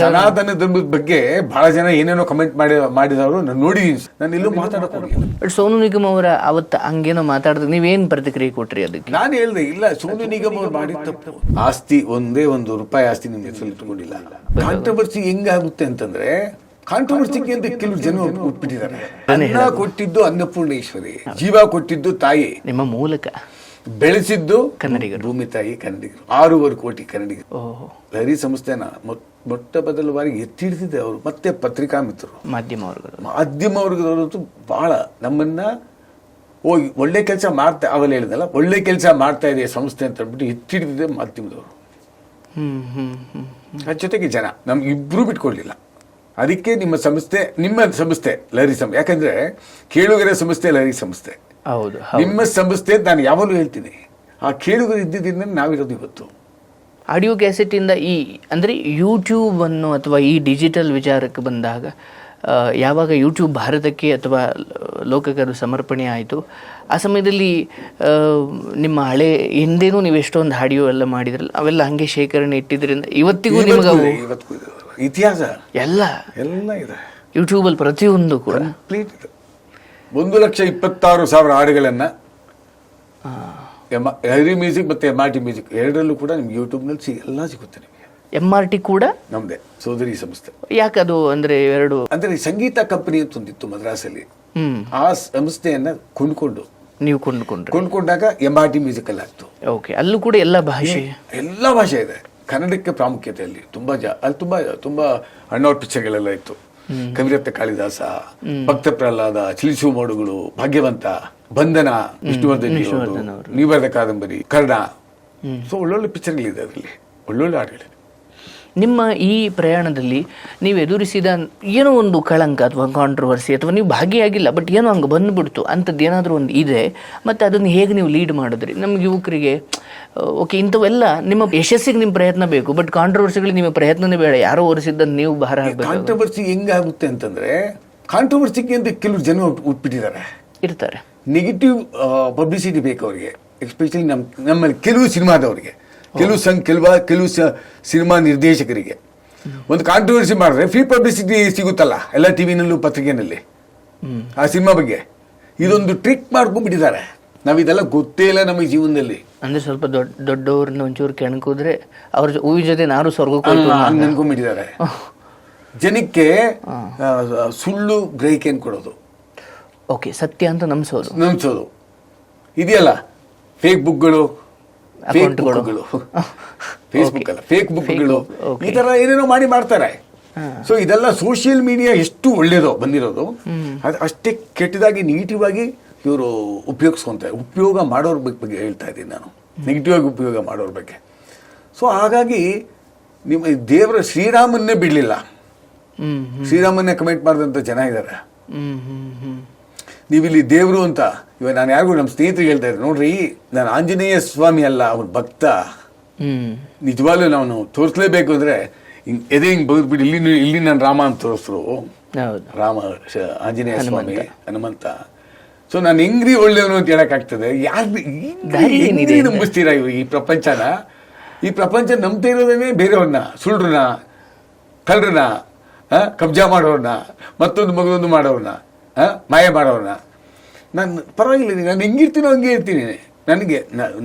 ಸನಾತನ ಧರ್ಮದ ಬಗ್ಗೆ ಬಹಳ ಜನ ಏನೇನೋ ಕಮೆಂಟ್ ಮಾಡಿ ಮಾಡಿದವರು ನಾನು ನೋಡಿದೀನಿ. ನಾನು ಇಲ್ಲೂ ಮಾತಾಡಕ್ ಹೋಗಿಲ್ಲ ಬಟ್ ಸೋನು ನಿಗಮ್ ಅವರ ಅವತ್ತು ಹಂಗೇನೋ ಮಾತಾಡಿದ್ರೆ ನೀವೇನ್ ಪ್ರತಿಕ್ರಿಯೆ ಕೊಟ್ರಿ ಅದಕ್ಕೆ? ನಾನು ಹೇಳ್ದೆ ಇಲ್ಲ ಸೋನು ನಿಗಮ್ ಅವ್ರು ಮಾಡಿದ ತಪ್ಪು. ಆಸ್ತಿ ಒಂದೇ ಒಂದು ರೂಪಾಯಿ ಆಸ್ತಿ ನಿಮ್ಮ ಹೆಸರಲ್ಲಿ ಇಟ್ಕೊಂಡಿಲ್ಲ. ಕಾಂಟ್ರವರ್ಸಿ ಹೆಂಗಾಗುತ್ತೆ ಅಂತಂದ್ರೆ ಕಾಂಟ್ರವರ್ಸಿಗೆ ಅಂತ ಕೆಲವು ಜನ ಒಪ್ಪಿಟ್ಟಿದ್ದಾರೆ. ಅನ್ನ ಕೊಟ್ಟಿದ್ದು ಅನ್ನಪೂರ್ಣೇಶ್ವರಿ ಜೀವ ಕೊಟ್ಟಿದ್ದು ತಾಯಿ. ನಿಮ್ಮ ಮೂಲಕ. ಬೆಳೆಸಿದ್ದು ಕನ್ನಡಿಗರು. ಭೂಮಿ ತಾಯಿ ಕನ್ನಡಿಗರು. ಆರೂವರೆ ಕೋಟಿ ಕನ್ನಡಿಗರು. ಓಹೋ. ಲಹರಿ ಸಂಸ್ಥೆನ ಮೊಟ್- ಮೊಟ್ಟ ಮೊದಲ ಬಾರಿಗೆ ಎತ್ತಿಡಿಸಿದೆ ಅವರು ಮತ್ತೆ ಪತ್ರಿಕಾ ಮಿತ್ರರು ಮಾಧ್ಯಮ ವರ್ಗದವರು. ಮಾಧ್ಯಮ ವರ್ಗದವರಂತೂ ಬಹಳ ನಮ್ಮನ್ನ ಹೋಗಿ ಒಳ್ಳೆ ಕೆಲಸ ಮಾಡ್ತಾ ಅವಲ್ಲಿ ಹೇಳಿದಲ್ಲ ಒಳ್ಳೆ ಕೆಲಸ ಮಾಡ್ತಾ ಇದೆ ಸಂಸ್ಥೆ ಅಂತ ಹೇಳ್ಬಿಟ್ಟು ಎತ್ತಿಡಿದಿದೆ ಮಾಧ್ಯಮದವರು. ಹ್ಮ್ ಹ್ಮ್ ಹ್ಮ್ ಅದ್ರ ಜೊತೆಗೆ ಜನ. ನಮ್ಗೆ ಇಬ್ರು ಬಿಟ್ಕೊಳ್ಳಿಲ್ಲ ಅದಕ್ಕೆ ನಿಮ್ಮ ಸಂಸ್ಥೆ ನಿಮ್ಮ ಸಂಸ್ಥೆ ಲಹರಿ ಸಂಸ್ಥೆ. ಯಾಕಂದ್ರೆ ಕೇಳುಗರ ಸಂಸ್ಥೆ ಲಹರಿ ಸಂಸ್ಥೆ. ಹೌದು ನಿಮ್ಮ ಸಂಸ್ಥೆ ನಾನು ಯಾವಾಗಲೂ ಹೇಳ್ತೀನಿ. ಆ ಕೇಳುಗರು ಇದ್ದಿದ್ದರಿಂದ ನಾವಿರೋದು ಇವತ್ತು. ಆಡಿಯೋ ಕ್ಯಾಸೆಟ್ ಇಂದ ಈ ಅಂದ್ರೆ ಯೂಟ್ಯೂಬ್ ಅನ್ನು ಅಥವಾ ಈ ಡಿಜಿಟಲ್ ವಿಚಾರಕ್ಕೆ ಬಂದಾಗ ಯಾವಾಗ ಯೂಟ್ಯೂಬ್ ಭಾರತಕ್ಕೆ ಅಥವಾ ಲೋಕಕರು ಸಮರ್ಪಣೆ ಆಯಿತು ಆ ಸಮಯದಲ್ಲಿ ನಿಮ್ಮ ಹಳೆ ಹಿಂದೇನೂ ನೀವು ಎಷ್ಟೊಂದು ಆಡಿಯೋ ಎಲ್ಲ ಮಾಡಿದ್ರಲ್ಲ ಅವೆಲ್ಲ ಹಂಗೆ ಶೇಖರಣೆ ಇಟ್ಟಿದ್ರಿಂದ ಇವತ್ತಿಗೂ ನಿಮಗೆ ಇತಿಹಾಸ. ಎಲ್ಲ. ಎಲ್ಲ ಇದೆ. ಯೂಟ್ಯೂಬಲ್ಲಿ ಪ್ರತಿಯೊಂದು ಕೂಡ. ಕಂಪ್ಲೀಟ್ ಇದೆ. ಒಂದು ಲಕ್ಷ ಇಪ್ಪತ್ತಾರು ಸಾವಿರ ಹಾಡುಗಳನ್ನ ಎಮ್- ಹರಿ ಮ್ಯೂಸಿಕ್ ಮತ್ತೆ ಎಂ ಆರ್ ಟಿ ಮ್ಯೂಸಿಕ್ ಎರಡರಲ್ಲೂ ಕೂಡ ನಿಮ್ಗೆ ಯೂಟ್ಯೂಬ್ನಲ್ಲಿ ಸಿ ಎಲ್ಲ ಸಿಗುತ್ತೆ ನಿಮಗೆ. ಎಂ ಆರ್ ಟಿ ಕೂಡ? ನಮ್ದೇ. ಸೋದರಿ ಸಂಸ್ಥೆ. ಯಾಕದು ಅಂದ್ರೆ ಎರಡು? ಅಂದ್ರೆ ಸಂಗೀತ ಕಂಪನಿ ಅಂತ ಒಂದಿತ್ತು ಮದ್ರಾಸಲ್ಲಿ. ಆ ಸಂಸ್ಥೆಯನ್ನ ಕೊಂಡ್ಕೊಂಡು. ನೀವು ಕೊಂಡ್ಕೊಂಡ್ರೆ. ಕೊಂಡ್ಕೊಂಡಾಗ ಎಂ ಆರ್ ಟಿ ಮ್ಯೂಸಿಕ್ ಅಲ್ಲಿ ಆಗ್ತು ಓಕೆ ಅಲ್ಲೂ ಕೂಡ ಎಲ್ಲ ಭಾಷೆ. ಎಲ್ಲ ಭಾಷೆ ಇದೆ. ಕನ್ನಡಕ್ಕೆ ಪ್ರಾಮುಖ್ಯತೆ ಅಲ್ಲಿ ತುಂಬಾ ಜ ಅಲ್ಲಿ ತುಂಬಾ ತುಂಬಾ ಅಣ್ಣವ್ರ ಪಿಕ್ಚರ್ಗಳೆಲ್ಲ ಇತ್ತು. ಕವಿರತ್ತ ಕಾಳಿದಾಸ ಭಕ್ತ ಪ್ರಹ್ಲಾದ ಚಿಲಿಸು ಮೋಡುಗಳು ಭಾಗ್ಯವಂತ ಬಂಧನ ವಿಷ್ಣುವರ್ಧನ್ ನೀವು ಬರೆದ ಕಾದಂಬರಿ ಕರ್ಣ. ಸೊ ಒಳ್ಳೊಳ್ಳೆ ಪಿಕ್ಚರ್ಗಳಿದೆ ಅದರಲ್ಲಿ. ಒಳ್ಳೊಳ್ಳೆ ಹಾಡುಗಳಿದೆ. ನಿಮ್ಮ ಈ ಪ್ರಯಾಣದಲ್ಲಿ ನೀವು ಎದುರಿಸಿದ ಏನೋ ಒಂದು ಕಳಂಕ ಅಥವಾ ಕಾಂಟ್ರವರ್ಸಿ ಅಥವಾ ನೀವು ಭಾಗಿಯಾಗಿಲ್ಲ ಬಟ್ ಏನೋ ಹಂಗೆ ಬಂದುಬಿಡ್ತು ಅಂಥದ್ದು ಏನಾದರೂ ಒಂದು ಇದೆ ಮತ್ತು ಅದನ್ನು ಹೇಗೆ ನೀವು ಲೀಡ್ ಮಾಡಿದ್ರಿ? ನಮ್ಮ ಯುವಕರಿಗೆ ಓಕೆ ಇಂಥವೆಲ್ಲ ನಿಮ್ಮ ಯಶಸ್ಸಿಗೆ ನಿಮ್ಮ ಪ್ರಯತ್ನ ಬೇಕು ಬಟ್ ಕಾಂಟ್ರವರ್ಸಿಗಳು ನಿಮ್ಮ ಪ್ರಯತ್ನನೇ ಬೇಡ ಯಾರೋ ಒರೆಸಿದ್ದನ್ನು ನೀವು ಭಾರ ಹಾಕಬೇಕು ಕಾಂಟ್ರವರ್ಸಿ ಹೆಂಗಾಗುತ್ತೆ ಅಂತಂದರೆ ಕಾಂಟ್ರವರ್ಸಿಗೆ ಅಂತ ಕೆಲವು ಜನ ಉಟ್ಬಿಟ್ಟಿದ್ದಾರೆ. ಇರ್ತಾರೆ. ನೆಗೆಟಿವ್ ಪಬ್ಲಿಸಿಟಿ ಬೇಕು ಅವರಿಗೆ ಎಸ್ಪೆಷಲಿ ನಮ್ಮ ನಮ್ಮಲ್ಲಿ ಕೆಲವು ಸಿನಿಮಾದವರಿಗೆ. ಕೆಲವು ಸಂಘ ಕೆಲವ ಕೆಲವು ಸ- ಸಿನಿಮಾ ನಿರ್ದೇಶಕರಿಗೆ. ಒಂದು ಕಾಂಟ್ರವರ್ಸಿ ಮಾಡಿದ್ರೆ ಫ್ರೀ ಪಬ್ಲಿಸಿಟಿ ಸಿಗುತ್ತಲ್ಲ ಎಲ್ಲ ಟಿವಿನಲ್ಲೂ ಪತ್ರಿಕೆನಲ್ಲಿ. ಆ ಸಿನಿಮಾ ಬಗ್ಗೆ. ಇದೊಂದು ಟ್ರಿಕ್ ಮಾಡ್ಕೊಂಡ್ಬಿಟ್ಟಿದ್ದಾರೆ. ನಾವು ಇದೆಲ್ಲ ಗೊತ್ತೇ ಇಲ್ಲ ನಮಗೆ ಜೀವನದಲ್ಲಿ. ಅಂದ್ರೆ ಸ್ವಲ್ಪ ದೊಡ್ಡ ದೊಡ್ಡವ್ರನ್ನ ಒಂಚೂರು ಕೆಣಕಿದ್ರೆ ಅವ್ರ ಹೂವಿನ ಜೊತೆ ನಾರು ಸ್ವರ್ಗಕ್ಕೆ ಅನ್ಕೊಂಡ್ಬಿಟ್ಟಿದ್ದಾರೆ ಜನಕ್ಕೆ ಸುಳ್ಳು ಗ್ರಹಿಕೆಯನ್ನು ಕೊಡೋದು. ಓಕೆ ಸತ್ಯ ಅಂತ ನಂಬಿಸೋದು. ನಂಬಿಸೋದು. ಇದೆಯಲ್ಲ ಫೇಕ್ ಬುಕ್ಗಳು ಅಕೌಂಟ್ಗಳು. ಫೇಸ್ಬುಕ್ ಅಲ್ಲ ಫೇಕ್ ಬುಕ್ಗಳು ಈ ತರ ಏನೇನೋ ಮಾಡಿ ಮಾಡ್ತಾರೆ. ಸೊ ಇದೆಲ್ಲ ಸೋಷಿಯಲ್ ಮೀಡಿಯಾ ಎಷ್ಟು ಒಳ್ಳೇದೋ ಬಂದಿರೋದು ಅದು ಅಷ್ಟೇ ಕೆಟ್ಟದಾಗಿ ನೆಗೆಟಿವ್ ಆಗಿ ಇವರು ಉಪಯೋಗಿಸ್ಕೊತಾರೆ. ಉಪಯೋಗ ಮಾಡೋರ ಬಗ್ಗೆ ಹೇಳ್ತಾ ಇದ್ದೀನಿ ನಾನು. ನೆಗೆಟಿವ್ ಆಗಿ ಉಪಯೋಗ ಮಾಡೋರ ಬಗ್ಗೆ. ಸೊ ಹಾಗಾಗಿ ನಿಮ್ಮ ದೇವರ ಶ್ರೀರಾಮನ್ನೇ ಬಿಡಲಿಲ್ಲ. ಶ್ರೀರಾಮನ್ನೇ ಕಮೆಂಟ್ ಮಾಡಿದಂಥ ಜನ ಇದ್ದಾರೆ ನೀವಿಲ್ಲಿ ದೇವರು ಅಂತ. ಇವಾಗ ನಾನು ಯಾರಿಗೂ ನಮ್ಮ ಸ್ನೇಹಿತರಿಗೆ ಹೇಳ್ತಾ ಇದ್ದೆ ನೋಡ್ರಿ ನಾನು ಆಂಜನೇಯ ಸ್ವಾಮಿ ಅಲ್ಲ ಅವ್ರ ಭಕ್ತ. ಹ್ಮ್. ನಿಜವಾಗ್ಲೂ ನಾನು ತೋರಿಸ್ಲೇಬೇಕು ಅಂದ್ರೆ ಹಿಂಗ್ ಎದೆ ಹಿಂಗ್ ಬಗ್ದ್ಬಿಟ್ಟು ಇಲ್ಲಿ ಇಲ್ಲಿ ನಾನು ರಾಮ ಅಂತ ತೋರಿಸ್ರು. ರಾಮ ಆಂಜನೇಯ ಸ್ವಾಮಿ ಹನುಮಂತ. ಸೊ ನಾನು ಹೆಂಗ್ರಿ ಒಳ್ಳೆಯವನು ಅಂತ ಹೇಳಕ್ಕಾಗ್ತದೆ ಯಾರು ನಂಬಿಸ್ತೀರ ಇವ್ರು ಈ ಪ್ರಪಂಚನ? ಈ ಪ್ರಪಂಚ ನಂಬ್ತಾ ಇರೋದೇ ಬೇರೆಯವ್ರನ್ನ ಸುಳ್ರನ್ನ ಕಳ್ರನ್ನ ಕಬ್ಜಾ ಮಾಡೋರ್ನ ಮತ್ತೊಂದು ಮಗದೊಂದು ಮಾಡೋರ್ನ. ಆ, ಮಾಯ ಮಾಡೋರನ್ನ ನಾನು ಪರವಾಗಿಲ್ಲ ನಾನು ಹೆಂಗಿರ್ತೀನೋ ಹಂಗೆ ಇರ್ತೀನಿ. ನನಗೆ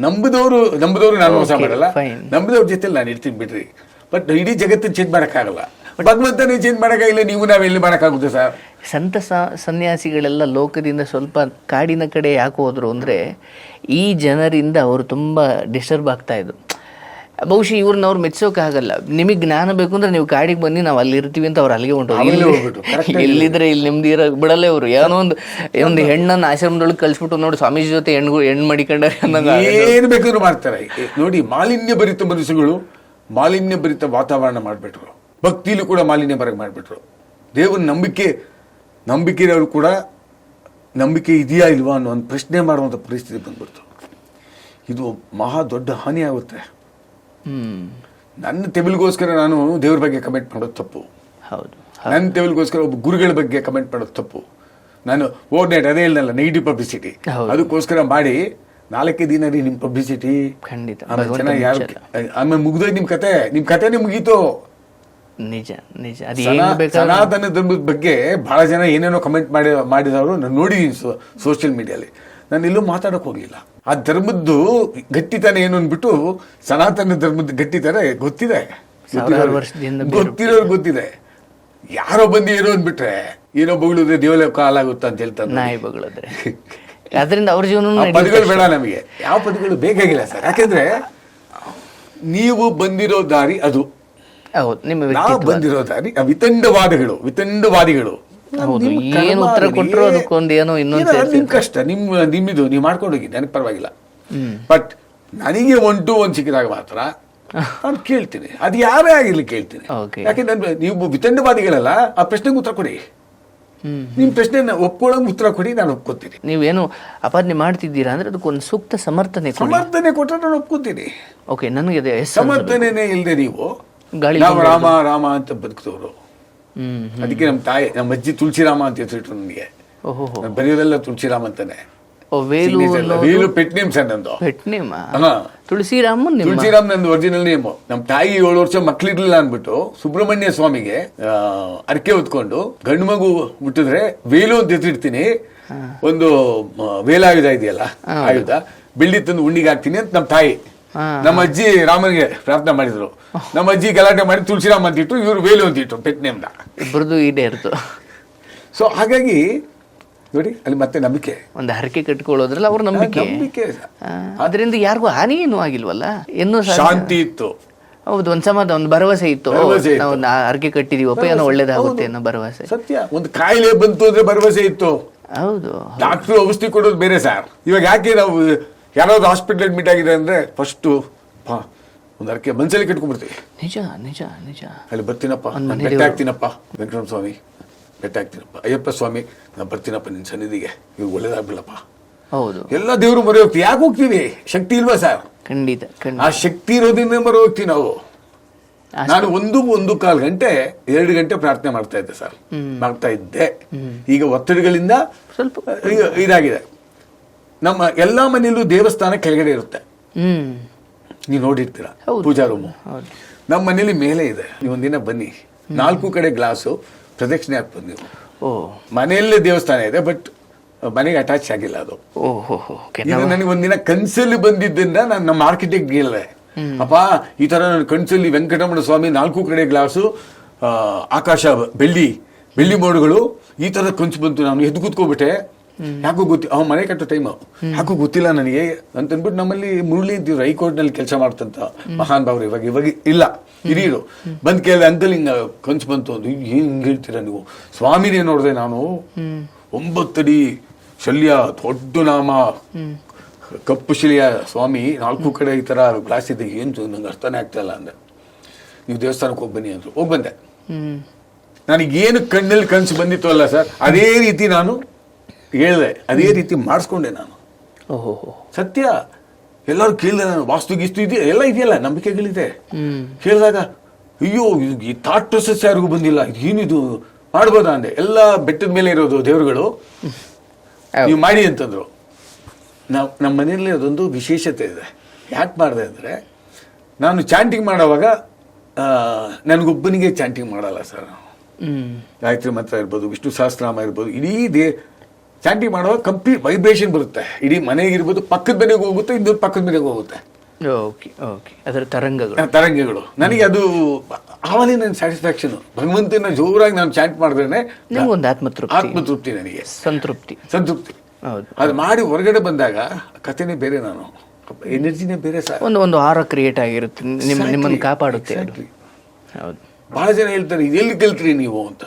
ನಂಬುದವರು ನಂಬಿದವರು ನಾನು ಮೋಸ ಮಾಡಲ್ಲ. ನಂಬುದವ್ರ ನಂಬಿದವ್ರ ಜೊತೆ ನಾನು ಇರ್ತೀನಿ ಬಿಡ್ರಿ. ಬಟ್ ಇಡೀ ಜಗತ್ತನ್ನು ಚೇಂಜ್ ಮಾಡೋಕ್ಕಾಗಲ್ಲ. ಭಗವಂತನೇ ಚೇಂಜ್ ಮಾಡೋಕ್ಕಾಗಿಲ್ಲ ನೀವು ನಾವೆಲ್ಲಿ ಮಾಡೋಕ್ಕಾಗುತ್ತೆ ಸರ್? ಸಂತ ಸನ್ಯಾಸಿಗಳೆಲ್ಲ ಲೋಕದಿಂದ ಸ್ವಲ್ಪ ಕಾಡಿನ ಕಡೆ ಯಾಕೆ ಹೋದ್ರು ಅಂದರೆ ಈ ಜನರಿಂದ ಅವರು ತುಂಬ ಡಿಸ್ಟರ್ಬ್ ಆಗ್ತಾ ಇದ್ರು. ಬಹುಶಃ ಇವ್ರನ್ನ ಅವ್ರು ಆಗಲ್ಲ ನಿಮಗೆ ಜ್ಞಾನ ಬೇಕು ಅಂದ್ರೆ ನೀವು ಕಾಡಿಗೆ ಬನ್ನಿ ನಾವು ಅಲ್ಲಿ ಇರ್ತೀವಿ ಅಂತ ಅವ್ರು ಅಲ್ಲಿಗೆ ಹೊಂಟು ಇಲ್ಲಿದ್ರೆ ಇಲ್ಲಿ ನಿಮ್ದು ಇರೋ ಬಿಡಲ್ಲೇ ಅವರು. ಏನೋ ಒಂದು ಒಂದು ಹೆಣ್ಣನ್ನು ಆಶ್ರಮದೊಳಗೆ ಕಳಿಸ್ಬಿಟ್ಟು ನೋಡಿ ಸ್ವಾಮೀಜಿ ಜೊತೆ ಹೆಣ್ಣು ಹೆಣ್ಣು ಮಡಿಕೊಂಡಾರೆ ಏನು ಬೇಕಾದ್ರೂ ಮಾಡ್ತಾರೆ. ನೋಡಿ ಮಾಲಿನ್ಯ ಭರಿತ ಮನಸ್ಸುಗಳು ಮಾಲಿನ್ಯ ಭರಿತ ವಾತಾವರಣ ಮಾಡಿಬಿಟ್ರು. ಭಕ್ತಿಲೂ ಕೂಡ ಮಾಲಿನ್ಯ ಬರಗೆ ಮಾಡಿಬಿಟ್ರು. ದೇವರ ನಂಬಿಕೆ ನಂಬಿಕೆ ಇರೋರು ಕೂಡ ನಂಬಿಕೆ ಇದೆಯಾ ಇಲ್ವಾ ಅನ್ನೋ ಒಂದು ಪ್ರಶ್ನೆ ಮಾಡುವಂಥ ಪರಿಸ್ಥಿತಿ ಬಂದ್ಬಿಡ್ತು. ಇದು ಮಹಾ ದೊಡ್ಡ ಹಾನಿ ಆಗುತ್ತೆ. ಹ್ಮ್ ನನ್ನ ತೆಮಿಲ್ಗೋಸ್ಕರ ನಾನು ದೇವ್ರ ಬಗ್ಗೆ ಕಮೆಂಟ್ ಮಾಡೋದು ತಪ್ಪು. ಹೌದು ನನ್ನ ತೆಮಿಲ್ಗೋಸ್ಕರ ಒಬ್ಬ ಗುರುಗಳ ಬಗ್ಗೆ ಕಮೆಂಟ್ ಮಾಡೋದು ತಪ್ಪು. ನಾನು ಓವರ್ ನೈಟ್ ಅದೇ ಇಲ್ಲ ನೆಗೆಟಿವ್ ಪಬ್ಲಿಸಿಟಿ ಅದಕ್ಕೋಸ್ಕರ ಮಾಡಿ ನಾಲ್ಕೇ ದಿನ ರೀ ನಿಮ್ಮ ಪಬ್ಲಿಸಿಟಿ ಖಂಡಿತ. ಆಮೇಲೆ ಮುಗ್ದೋಯ್ ನಿಮ್ ಯಾರು ಮುಚ್ಚಲ್ಲ. ಆಮೇಲೆ ಮುಗ್ದೋಯ್ತು ನಿಮ್ಮ ಕತೆ. ನಿಮ್ಮ ಕತೆನೇ ಮುಗೀತು. ನಿಜ ನಿಜ. ಅದು ಸನಾತನ ಧರ್ಮದ ಬಗ್ಗೆ ಬಹಳ ಜನ ಏನೇನೋ ಕಮೆಂಟ್ ಮಾಡಿ ಮಾಡಿದವರು ನಾನು ನೋಡಿದೀನಿ ಸೋಷಿಯಲ್ ಮೀಡಿಯಲ್ಲಿ ನಾನು ಎಲ್ಲೂ ಮಾತಾಡಕ್ ಹೋಗ್ಲಿಲ್ಲ ಆ ಧರ್ಮದ್ದು ಗಟ್ಟಿತನ ಏನು ಅಂದ್ಬಿಟ್ಟು ಸನಾತನ ಧರ್ಮದ ಗಟ್ಟಿತನ ಗೊತ್ತಿದೆ. ಗೊತ್ತಿರೋರು ಗೊತ್ತಿದೆ. ಯಾರೋ ಬಂದು ಏನೋ ಅಂದ್ಬಿಟ್ರೆ ಏನೋ ಬಗಳಿದ್ರೆ ದೇವಲ ಕಾಲಾಗುತ್ತಾ ಅಂತ ಹೇಳ್ತಾರೆ. ನಾಯಿ ಬಗಳಿದ್ರೆ. ಅದರಿಂದ ಅವ್ರ ಜೀವನ ಪದಗಳು ಬೇಡ ನಮಗೆ. ಯಾವ ಪದಗಳು ಬೇಕಾಗಿಲ್ಲ ಸರ್. ಯಾಕಂದ್ರೆ ನೀವು ಬಂದಿರೋ ದಾರಿ ಅದು. ಹೌದು ನಿಮ್ಮ ನಾವು ಬಂದಿರೋ ದಾರಿ ವಿತಂಡವಾದಗಳು ವಿತಂಡವಾದಿಗಳು. ಹೌದು ಏನು ಉತ್ತರ ಬಿಡಿ. ಕೊಟ್ಟರು ಅದಕ್ಕೊಂದು ಏನೋ ಇನ್ನೊಂದು ಏನೋ ನಿಮ್ ಕಷ್ಟ ನಿಮ್ ನಿಮ್ಮಿದು ನೀವು ಮಾಡ್ಕೊಂಡು ಹೋಗಿ ನನಗೆ ಪರವಾಗಿಲ್ಲ. ಬಟ್ ನನಗೆ ಒನ್ ಟು ಒನ್ ಸಿಕ್ಕಿದಾಗ ಮಾತ್ರ ನಾನು ಕೇಳ್ತೀನಿ. ಅದು ಯಾರೇ ಆಗಿರ್ಲಿ ಕೇಳ್ತೀನಿ. ಯಾಕೆ ಯಾಕೆಂದ್ರೆ ನನ್- ನೀವು ವಿತಂಡವಾದಿಗಳಲ್ಲ ಆ ಪ್ರಶ್ನೆಗೆ ಉತ್ತರ ಕೊಡಿ. ಹ್ಮ್ ನಿಮ್ ಪ್ರಶ್ನೆ ಒಪ್ಕೊಳ್ಳೋಂಗ್ ಉತ್ತರ ಕೊಡಿ ನಾನು ಒಪ್ಕೋತೀನಿ. ನೀವೇನು ಅಪಾದನೆ ಮಾಡ್ತಿದ್ದೀರಾ ಅಂದ್ರೆ ಅದಕ್ಕೊಂದು ಸೂಕ್ತ ಸಮರ್ಥನೆ ಸಮರ್ಥನೆ ಕೊಟ್ಟರೆ ನಾನು ಒಪ್ಕೋತೀನಿ. ಓಕೆ ನನಗೆ ಸಮರ್ಥನೆ ಇಲ್ಲದೆ ನೀವು ಗಾಳಿ ರಾಮ ರಾಮ ಅಂತ ಬದುಕಿದವರು. ಅದಕ್ಕೆ ನಮ್ಮ ತಾಯಿ ನಮ್ಮ ಅಜ್ಜಿ ತುಳಸಿರಾಮ ಅಂತ ಹೆಸರಿಟ್ರು ನನಗೆ ನಾನು ಬರೆಯೋದೆಲ್ಲ ತುಳಸಿರಾಮ ಅಂತಾನೆ. ವೇಲು ಪೆಟ್ ನೇಮ್ ಸರ್ ನಂದು. ಪೆಟ್ ನೇಮ್ ತುಳಸಿರಾಮ್ ನಂದು ಒರಿಜಿನಲ್ ನೇಮು ನಮ್ಮ ತಾಯಿ ಏಳು ವರ್ಷ ಮಕ್ಳಿರ್ಲಿಲ್ಲ ಅಂದ್ಬಿಟ್ಟು ಸುಬ್ರಹ್ಮಣ್ಯ ಸ್ವಾಮಿಗೆ ಅರ್ಕೆ ಹೊತ್ಕೊಂಡು ಗಂಡು ಮಗು ಹುಟ್ಟಿದ್ರೆ ವೇಲು ಅಂತ ಎತ್ತಿಡ್ತೀನಿ ಒಂದು ವೇಲಾಯುಧ ಇದೆಯಲ್ಲ ಆಯುಧ. ಬೆಳ್ಳಿ ತಂದು ಉಣ್ಣಿಗೆ ಹಾಕ್ತೀನಿ ಅಂತ ನಮ್ಮ ತಾಯಿ. ನಮ್ಮ ಅಜ್ಜಿ ರಾಮನಿಗೆ ಪ್ರಾರ್ಥನೆ ಮಾಡಿದ್ರು. ನಮ್ಮ ಅಜ್ಜಿ ಗಲಾಟೆ ಮಾಡಿ ತುಳಸಿರಾಮ್ ಅಂತಿಟ್ಟು ಇವರು ಇವ್ರು ವೇಲು ಅಂತಿಟ್ಟು ಪೆಟ್ ನೇಮ್ನ ಇಬ್ಬರದು ಇದೇ ಇರ್ತು. ಸೊ ಹಾಗಾಗಿ ನೋಡಿ ಅಲ್ಲಿ ಮತ್ತೆ ನಂಬಿಕೆ. ಒಂದು ಹರಕೆ ಕಟ್ಕೊಳ್ಳೋದ್ರಲ್ಲ ಅವ್ರ ನಂಬಿಕೆ. ನಂಬಿಕೆ. ಅದರಿಂದ ಯಾರಿಗೂ ಹಾನಿ ಏನೂ ಆಗಿಲ್ವಲ್ಲ? ಇನ್ನೂ ಶಾಂತಿ ಇತ್ತು. ಹೌದು ಒಂದ್ ಸಮಾಧಾನ ಒಂದು ಭರವಸೆ ಇತ್ತು. ಭರವಸೆ ಇತ್ತು. ನಾವು ನಾ- ಹರಕೆ ಕಟ್ಟಿದೀವಪ್ಪ ಏನೋ ಒಳ್ಳೇದಾಗುತ್ತೆ ಅನ್ನೋ ಭರವಸೆ. ಸತ್ಯ. ಒಂದು ಕಾಯಿಲೆ ಬಂತು ಅಂದ್ರೆ ಭರವಸೆ ಇತ್ತು. ಹೌದು. ಡಾಕ್ಟರ್ ಔಷಧಿ ಕೊಡೋದು ಬೇರೆ ಸರ್. ಇವಾಗ ಯಾಕೆ ನಾವು ಯಾರಾದ್ರೂ ಹಾಸ್ಪಿಟಲ್ ಅಡ್ಮಿಟ್ ಆಗಿದೆ ಅಂದ್ರೆ ಫಸ್ಟ್ ಒಂದು ಅರಕೆ ಮನ್ಸಲ್ಲಿ ಕಟ್ಕೊಂಡ್ಬಿಡ್ತೀವಿ. ನಿಜ ನಿಜ ನಿಜ. ಅಲ್ಲಿ ಬರ್ತೀನಪ್ಪ ನಾನ್ ಮನೆ ಬೆಟ್ಟ ಆಗ್ತೀನಪ್ಪ ವೆಂಕಟರಮ ಸ್ವಾಮಿ ಬೆಟ್ಟ ಆಗ್ತೀನಪ್ಪ ಅಯ್ಯಪ್ಪ ಸ್ವಾಮಿ ನಾನು ಬರ್ತೀನಪ್ಪ ನಿನ್ನ ಸನ್ನಿಧಿಗೆ. ಇವು ಒಳ್ಳೇದಾಗ್ಬಿಡಪ್ಪ ಹೌದು. ಎಲ್ಲ ದೇವರು ಮೊರೆ ಹೋಗ್ತೀವಿ. ಯಾಕೆ ಹೋಗ್ತೀವಿ? ಶಕ್ತಿ ಇಲ್ವಾ ಸರ್? ಖಂಡಿತ ಖಂಡಿತ. ಆ ಶಕ್ತಿ ಇರೋದ್ರಿಂದ ಮೊರೆ ಹೋಗ್ತೀವಿ ನಾವು. ನಾನು ಒಂದು ಒಂದು ಕಾಲು ಗಂಟೆ ಎರಡು ಗಂಟೆ ಪ್ರಾರ್ಥನೆ ಮಾಡ್ತಾ ಇದ್ದೆ ಸರ್. ಮಾಡ್ತಾ ಇದ್ದೆ. ಈಗ ಒತ್ತಡಗಳಿಂದ ಸ್ವಲ್ಪ ಈಗ ಇದಾಗಿದೆ. ನಮ್ಮ ಎಲ್ಲಾ ಮನೆಯಲ್ಲೂ ದೇವಸ್ಥಾನ ಕೆಳಗಡೆ ಇರುತ್ತೆ. ಹ್ಮ್. ನೀವು ನೋಡಿರ್ತೀರ. ಪೂಜಾ ರೂಮು. ನಮ್ಮ ಮನೇಲಿ ಮೇಲೆ ಇದೆ. ನೀವು ಒಂದಿನ ಬನ್ನಿ. ನಾಲ್ಕು ಕಡೆ ಗ್ಲಾಸು. ಪ್ರದಕ್ಷಿಣೆ ಹಾಕ್ಬೋದು ನೀವು. ಮನೆಯಲ್ಲೇ ದೇವಸ್ಥಾನ ಇದೆ ಬಟ್ ಮನೆಗೆ ಅಟ್ಯಾಚ್ ಆಗಿಲ್ಲ ಅದು. ಇದು ನನಗೆ ಒಂದಿನ ಕನ್ಸಲ್ಲಿ ಬಂದಿದ್ದರಿಂದ ನಾನು ನಮ್ಮ ಆರ್ಕಿಟೆಕ್ಟ್ ಗೆಲ್ಲೆ ಅಪ್ಪ ಈ ತರ ನನ್ನ ಕನ್ಸಲ್ಲಿ ವೆಂಕಟರಮಣ ಸ್ವಾಮಿ ನಾಲ್ಕು ಕಡೆ ಗ್ಲಾಸು ಆ, ಆಕಾಶ ಬೆಳ್ಳಿ ಬೆಳ್ಳಿ ಮೋಡುಗಳು ಈ ತರ ಕನ್ಸು ಬಂತು. ನಾನು ಎದ್ದು ಕೂತ್ಕೋಬಿಟ್ಟೆ. ಯಾಕೋ ಗೊತ್ತಿ ಅವ ಮನೆ ಕಟ್ಟೋ ಟೈಮ್ ಯಾಕೋ ಗೊತ್ತಿಲ್ಲ ನನಗೆ. ಅಂತ ಅಂದ್ಬಿಟ್ಟು ನಮ್ಮಲ್ಲಿ ಮುರಳಿ ಇದ್ದೀವಿ ಹೈಕೋರ್ಟ್ನಲ್ಲಿ ಕೆಲಸ ಮಾಡ್ತಂತ. ಮಹಾನ್ ಭಾವ್ರು ಇವಾಗ ಇವಾಗ ಇಲ್ಲ. ಹಿರಿಯರು. ಬಂದ್ ಕೇಳಿದೆ ಅಂಕಲ್ ಹಿಂಗ ಕನ್ಸು ಬಂತು ಅಂದ್ರು. ಏನ್ ಹಿಂಗ್ ಹೇಳ್ತೀರಾ ನೀವು? ಸ್ವಾಮಿನೇ ನೋಡಿದೆ ನಾನು. ಒಂಬತ್ತಡಿ ಶಲ್ಯ ದೊಡ್ಡ ನಾಮ. ಕಪ್ಪು ಶಿಲೆಯ ಸ್ವಾಮಿ ನಾಲ್ಕು ಕಡೆ ಈ ತರ ಗ್ಲಾಸ್ ಇದೆ ಏನು ನಂಗೆ ಅರ್ಥನೇ ಆಗ್ತಾ ಇಲ್ಲ ಅಂದ್ರೆ ನೀವು ದೇವಸ್ಥಾನಕ್ಕೆ ಹೋಗಿ ಬನ್ನಿ ಅಂದ್ರು. ಹೋಗಿ ಬಂದೆ. ನನಗೇನು ನನಗೆ ಏನು ಕಣ್ಣಲ್ಲಿ ಕನಸು ಬಂದಿತ್ತು ಅಲ್ಲ ಸರ್ ಅದೇ ರೀತಿ ನಾನು ಹೇಳಿದೆ ಅದೇ ರೀತಿ ಮಾಡಿಸ್ಕೊಂಡೆ ನಾನು. ಓಹೋ. ಸತ್ಯ ಎಲ್ಲರೂ ಕೇಳಿದೆ ನಾನು ವಾಸ್ತು ಗೀಸ್ತು ಇದೆ ಎಲ್ಲ ಇದೆಯಲ್ಲ ನಂಬಿಕೆಗಳಿದೆ. ಕೇಳಿದಾಗ ಅಯ್ಯೋ ಈ ಥಾಟ್ ಪ್ರೊಸೆಸ್ ಯಾರಿಗೂ ಬಂದಿಲ್ಲ ಇದು ಏನಿದು ಮಾಡ್ಬೋದಾ ಅಂದೆ. ಎಲ್ಲ ಬೆಟ್ಟದ ಮೇಲೆ ಇರೋದು ದೇವರುಗಳು. ನೀವು ಮಾಡಿ ಅಂತಂದ್ರು. ನಾವು ನಮ್ಮ ಮನೆಯಲ್ಲಿ ಅದೊಂದು ವಿಶೇಷತೆ ಇದೆ. ಯಾಕೆ ಮಾಡಿದೆ ಅಂದರೆ ನಾನು ಚಾಂಟಿಂಗ್ ಮಾಡೋವಾಗ ನನಗೊಬ್ಬನಿಗೆ ಚಾಂಟಿಂಗ್ ಮಾಡಲ್ಲ ಸರ್ ಗಾಯತ್ರಿ ಮಂತ್ರ ಇರ್ಬೋದು ವಿಷ್ಣು ಸಹಸ್ರನಾಮ ಇರ್ಬೋದು ಇಡೀ ದೇ ಚಾಂಟಿಂಗ್ ಮಾಡುವಾಗ ಕಂಪ್ಲೀಟ್ ವೈಬ್ರೇಷನ್ ಬರುತ್ತೆ. ಇಡೀ ಮನೆಗೆ ಇರ್ಬೋದು ಪಕ್ಕದ ಮನೆಗೆ ಹೋಗುತ್ತೆ ಇನ್ನೊಂದು ಪಕ್ಕದ ಮನೆಗೆ ಹೋಗುತ್ತೆ. ಓಕೆ ಓಕೆ ಅದರ ತರಂಗಗಳು. ತರಂಗಗಳು. ನನಗೆ ಅದು ಆವಾಗಲೇ ನನ್ನ ಸ್ಯಾಟಿಸ್ಫ್ಯಾಕ್ಷನ್ ಭಗವಂತನ ಜೋರಾಗಿ ನಾನು ಚಾಂಟ್ ಮಾಡಿದ್ರೆ ಒಂದು ಆತ್ಮತೃಪ್ತಿ. ಆತ್ಮತೃಪ್ತಿ ನನಗೆ. ಸಂತೃಪ್ತಿ. ಸಂತೃಪ್ತಿ. ಹೌದು. ಅದು ಮಾಡಿ ಹೊರಗಡೆ ಬಂದಾಗ ಕಥೆನೇ ಬೇರೆ ನಾನು. ಎನರ್ಜಿನೇ ಬೇರೆ ಒಂದು ಒಂದು ಆರ ಕ್ರಿಯೇಟ್ ಆಗಿರುತ್ತೆ. ನಿಮ್ಮ ನಿಮ್ಮನ್ನು ಕಾಪಾಡುತ್ತೆ ಹೌದು. ಬಹಳ ಜನ ಹೇಳ್ತಾರೆ ಇದೆಲ್ಲಿ ಕಲ್ತ್ರಿ ನೀವು? ಅಂತ.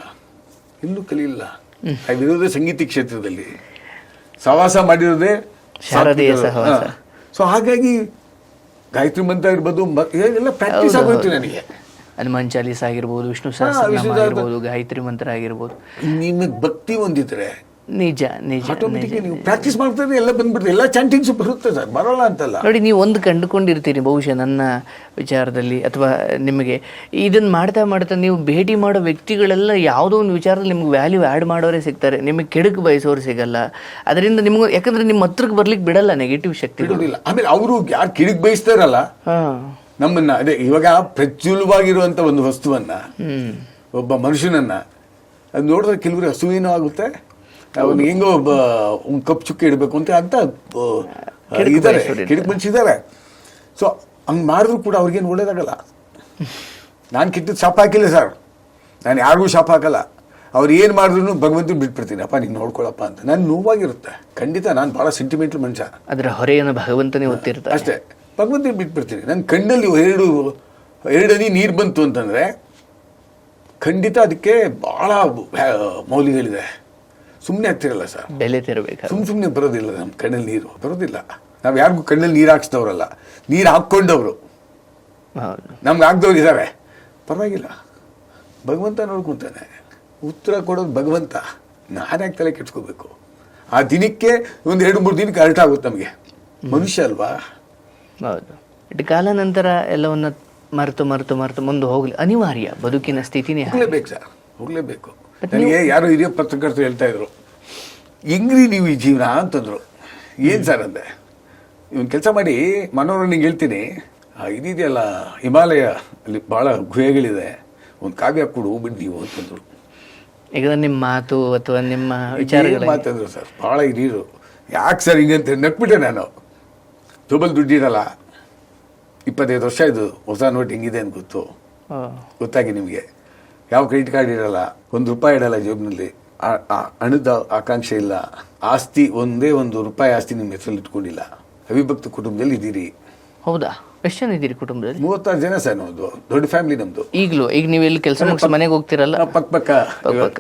ಎಲ್ಲೂ ಕಲಿಯಿಲ್ಲ ನಾವಿರೋದೇ ಸಂಗೀತ ಕ್ಷೇತ್ರದಲ್ಲಿ. ಸಹವಾಸ ಮಾಡಿರೋದೇ ಶಾರದೀಯ ಸಹವಾಸ. ಸೊ ಹಾಗಾಗಿ ಗಾಯತ್ರಿ ಮಂತ್ರ ಇರ್ಬೋದು ಎಲ್ಲ ಪ್ರಾಕ್ಟೀಸ್ ಆಗೋಯ್ತು ನನಗೆ. ಹನುಮಾನ್ ಚಾಲೀಸ್ ಆಗಿರ್ಬೋದು ವಿಷ್ಣು ಸಹಸ್ರನಾಮ ಸಹಸ್ರ- ಆಗಿರ್ಬೋದು ಗಾಯತ್ರಿ ಮಂತ್ರ ಆಗಿರ್ಬೋದು. ನಿಮಗೆ ಭಕ್ತಿ ಹೊಂದಿದ್ರೆ ನಿಜ ನಿಜ ನೀವು ಪ್ರಾಕ್ಟೀಸ್ ಮಾಡ್ತಾರೆ ಎಲ್ಲ ಬಂದ್ಬಿಡ್ತದೆ ಎಲ್ಲ ಚಾಂಟಿಂಗ್ಸ್ ಬರುತ್ತೆ ಸರ್ ಬರೋಲ್ಲ ಅಂತಲ್ಲ. ನೋಡಿ ನೀವು ಒಂದು ಕಂಡುಕೊಂಡಿರ್ತೀರಿ ಬಹುಶಃ ನನ್ನ ವಿಚಾರದಲ್ಲಿ ಅಥವಾ ನಿಮಗೆ. ಇದನ್ನ ಮಾಡ್ತಾ ಮಾಡ್ತಾ ನೀವು ಭೇಟಿ ಮಾಡೋ ವ್ಯಕ್ತಿಗಳೆಲ್ಲ ಯಾವುದೋ ಒಂದು ವಿಚಾರದಲ್ಲಿ ನಿಮ್ಗೆ ವ್ಯಾಲ್ಯೂ ಆ್ಯಡ್ ಮಾಡೋರೇ ಸಿಗ್ತಾರೆ. ನಿಮಗೆ ಕೆಡುಕು ಬಯಸೋರು ಸಿಗಲ್ಲ. ಅದರಿಂದ ನಿಮ್ಗೆ ಯಾಕಂದ್ರೆ ನಿಮ್ಮ ಹತ್ರಕ್ಕೆ ಬರ್ಲಿಕ್ಕೆ ಬಿಡಲ್ಲ ನೆಗೆಟಿವ್ ಶಕ್ತಿ ಬಿಡೋದಿಲ್ಲ ಆಮೇಲೆ ಅವರು ಯಾರು ಕಿಡಕ್ ಬಯಸ್ತಾರಲ್ಲ ಹಾಂ. ನಮ್ಮನ್ನ ಅದೇ ಇವಾಗ ಪ್ರಜ್ವಲವಾಗಿರುವಂತ ಒಂದು ವಸ್ತುವನ್ನ ಒಬ್ಬ ಮನುಷ್ಯನನ್ನ ಅದು ನೋಡಿದ್ರೆ ಕೆಲವರು ಹಸುವೇನೂ ಆಗುತ್ತೆ ಅವನು ಹೆಂಗೋ ಒಬ್ಬ ಒಂದು ಕಪ್ ಚುಕ್ಕಿ ಇಡಬೇಕು ಅಂತ ಅಂತ ಇದ್ದಾರೆ ಕಿಡಕ್ ಮನುಷ್ಯರಿದ್ದಾರೆ ಸೊ ಹಂಗೆ ಮಾಡಿದ್ರು ಕೂಡ ಅವ್ರಿಗೇನು ಒಳ್ಳೇದಾಗಲ್ಲ. ನಾನು ಕೆಟ್ಟದ್ದು ಶಾಪ ಹಾಕಿಲ್ಲ ಸರ್. ನಾನು ಯಾರಿಗೂ ಶಾಪ ಹಾಕಲ್ಲ. ಅವ್ರು ಏನು ಮಾಡಿದ್ರು ಭಗವಂತನ ಬಿಟ್ಬಿಡ್ತೀನಿ. ಅಪ್ಪ ನೀನು ನೋಡ್ಕೊಳಪ್ಪ ಅಂತ. ನಾನು ನೋವಾಗಿರುತ್ತೆ. ಖಂಡಿತ ನಾನು ಭಾಳ ಸೆಂಟಿಮೆಂಟಲ್ ಮನುಷ್ಯ. ಅದರ ಹೊರೆಯನ್ನು ಭಗವಂತನೇ ಹೊತ್ತಿರ್ತಾರೆ. ಅಷ್ಟೇ. ಭಗವಂತನ ಬಿಟ್ಬಿಡ್ತೀನಿ. ನನ್ನ ಕಣ್ಣಲ್ಲಿ ಎರಡು ಎರಡನಿ ನೀರು ಬಂತು ಅಂತಂದರೆ ಖಂಡಿತ ಅದಕ್ಕೆ ಭಾಳ ಮೌಲ್ಯಗಳಿದೆ. ಸುಮ್ಮನೆ ಆಗ್ತಿರಲ್ಲ ಸರ್. ಬೆಲೆ ತೆರಬೇಕು ಸುಮ್ಮನೆ ಸುಮ್ಮನೆ ಬರೋದಿಲ್ಲ ನಮ್ಮ ಕಣ್ಣಲ್ಲಿ ನೀರು ಬರೋದಿಲ್ಲ. ನಾವು ಯಾರಿಗೂ ಕಣ್ಣಲ್ಲಿ ನೀರು ಹಾಕ್ಸ್ದವ್ರಲ್ಲ ನೀರು ಹಾಕ್ಕೊಂಡವರು. ನಮ್ಗೆ ಹಾಕ್ದವ್ರು ಇದ್ದಾರೆ ಪರವಾಗಿಲ್ಲ. ಭಗವಂತ ನೋಡ್ಕೊಂತಾನೆ ಉತ್ತರ ಕೊಡೋದು ಭಗವಂತ. ನಾನು ಯಾಕೆ ತಲೆ ಕೆಡ್ಸ್ಕೋಬೇಕು? ಆ ದಿನಕ್ಕೆ ಒಂದು ಎರಡು ಮೂರು ದಿನಕ್ಕೆ ಅರ್ಥ ಆಗುತ್ತೆ ನಮಗೆ. ಮನುಷ್ಯ ಅಲ್ವಾ? ಹೌದು. ಇಟ್ಟು ಕಾಲ ನಂತರ ಎಲ್ಲವನ್ನ ಮರೆತು ಮರೆತು ಮರೆತು ಮುಂದೆ ಹೋಗ್ಲಿ. ಅನಿವಾರ್ಯ. ಬದುಕಿನ ಸ್ಥಿತಿನೇ ಹೋಗ್ಲೇಬೇಕು ಸರ್. ಹೋಗ್ಲೇಬೇಕು. ನನಗೆ ಯಾರು ಹಿರಿಯ ಪತ್ರಕರ್ತರು ಹೇಳ್ತಾ ಇದ್ರು ಹೆಂಗ್ರಿ ನೀವು ಈ ಜೀವನ? ಅಂತಂದ್ರು. ಏನ್ ಸರ್ ಅಂದೆ? ಇವನ್ ಕೆಲಸ ಮಾಡಿ ಮನೋರನಿಗೆ ಹೇಳ್ತೀನಿ. ಇದಿದೆಯಲ್ಲ ಹಿಮಾಲಯ ಅಲ್ಲಿ ಬಹಳ ಗುಹೆಗಳಿದೆ. ಒಂದು ಕಾವ್ಯ ಕೊಡು ಬಿಡಿ ನೀವು ಅಂತಂದ್ರು. ಈಗ ನಿಮ್ಮ ಮಾತು ಅಥವಾ ನಿಮ್ಮ ವಿಚಾರ ಮಾತಂದರು ಸರ್? ಬಹಳ ಹಿರಿಯರು. ಯಾಕೆ ಸರ್ ಹಿಂಗಂತ ನಕ್ಬಿಟ್ಟೆ ನಾನು. ದುಬಲ್ ದುಡ್ಡಿರಲ್ಲ ಇಪ್ಪತ್ತೈದು ವರ್ಷ ಇದು ಹೊಸ ನೋಟ್ ಹೆಂಗಿದೆ ಅಂತ ಗೊತ್ತು. ಗೊತ್ತಾಗಿ ನಿಮಗೆ. ಯಾವ ಕ್ರೆಡಿಟ್ ಕಾರ್ಡ್ ಇರಲ್ಲ ಒಂದು ರೂಪಾಯಿ ಇಡಲ್ಲ ಜೇಬ್ನಲ್ಲಿ. ಹಣದ ಆಕಾಂಕ್ಷೆ ಇಲ್ಲ. ಆಸ್ತಿ ಒಂದೇ ಒಂದು ರೂಪಾಯಿ ಆಸ್ತಿ ನಿಮ್ಮ ಹೆಸರಲ್ಲಿ ಇಟ್ಕೊಂಡಿಲ್ಲ. ಅವಿಭಕ್ತ ಕುಟುಂಬದಲ್ಲಿ ಇದ್ದೀರಿ. ಹೌದಾ? ಎಷ್ಟು ಜನ ಇದ್ದೀರಿ ಕುಟುಂಬದಲ್ಲಿ? ಮೂವತ್ತಾರು ಜನ ಸರ್ ನಮ್ದು. ದೊಡ್ಡ ಫ್ಯಾಮಿಲಿ ನಮ್ದು. ಈಗಲೂ ಈಗ ನೀವು ಎಲ್ಲಿ ಕೆಲಸ ಮುಗಿಸಿ ಮನೆಗೆ ಹೋಗ್ತಿರಲ್ಲ? ಪಕ್ಕ ಪಕ್ಕ.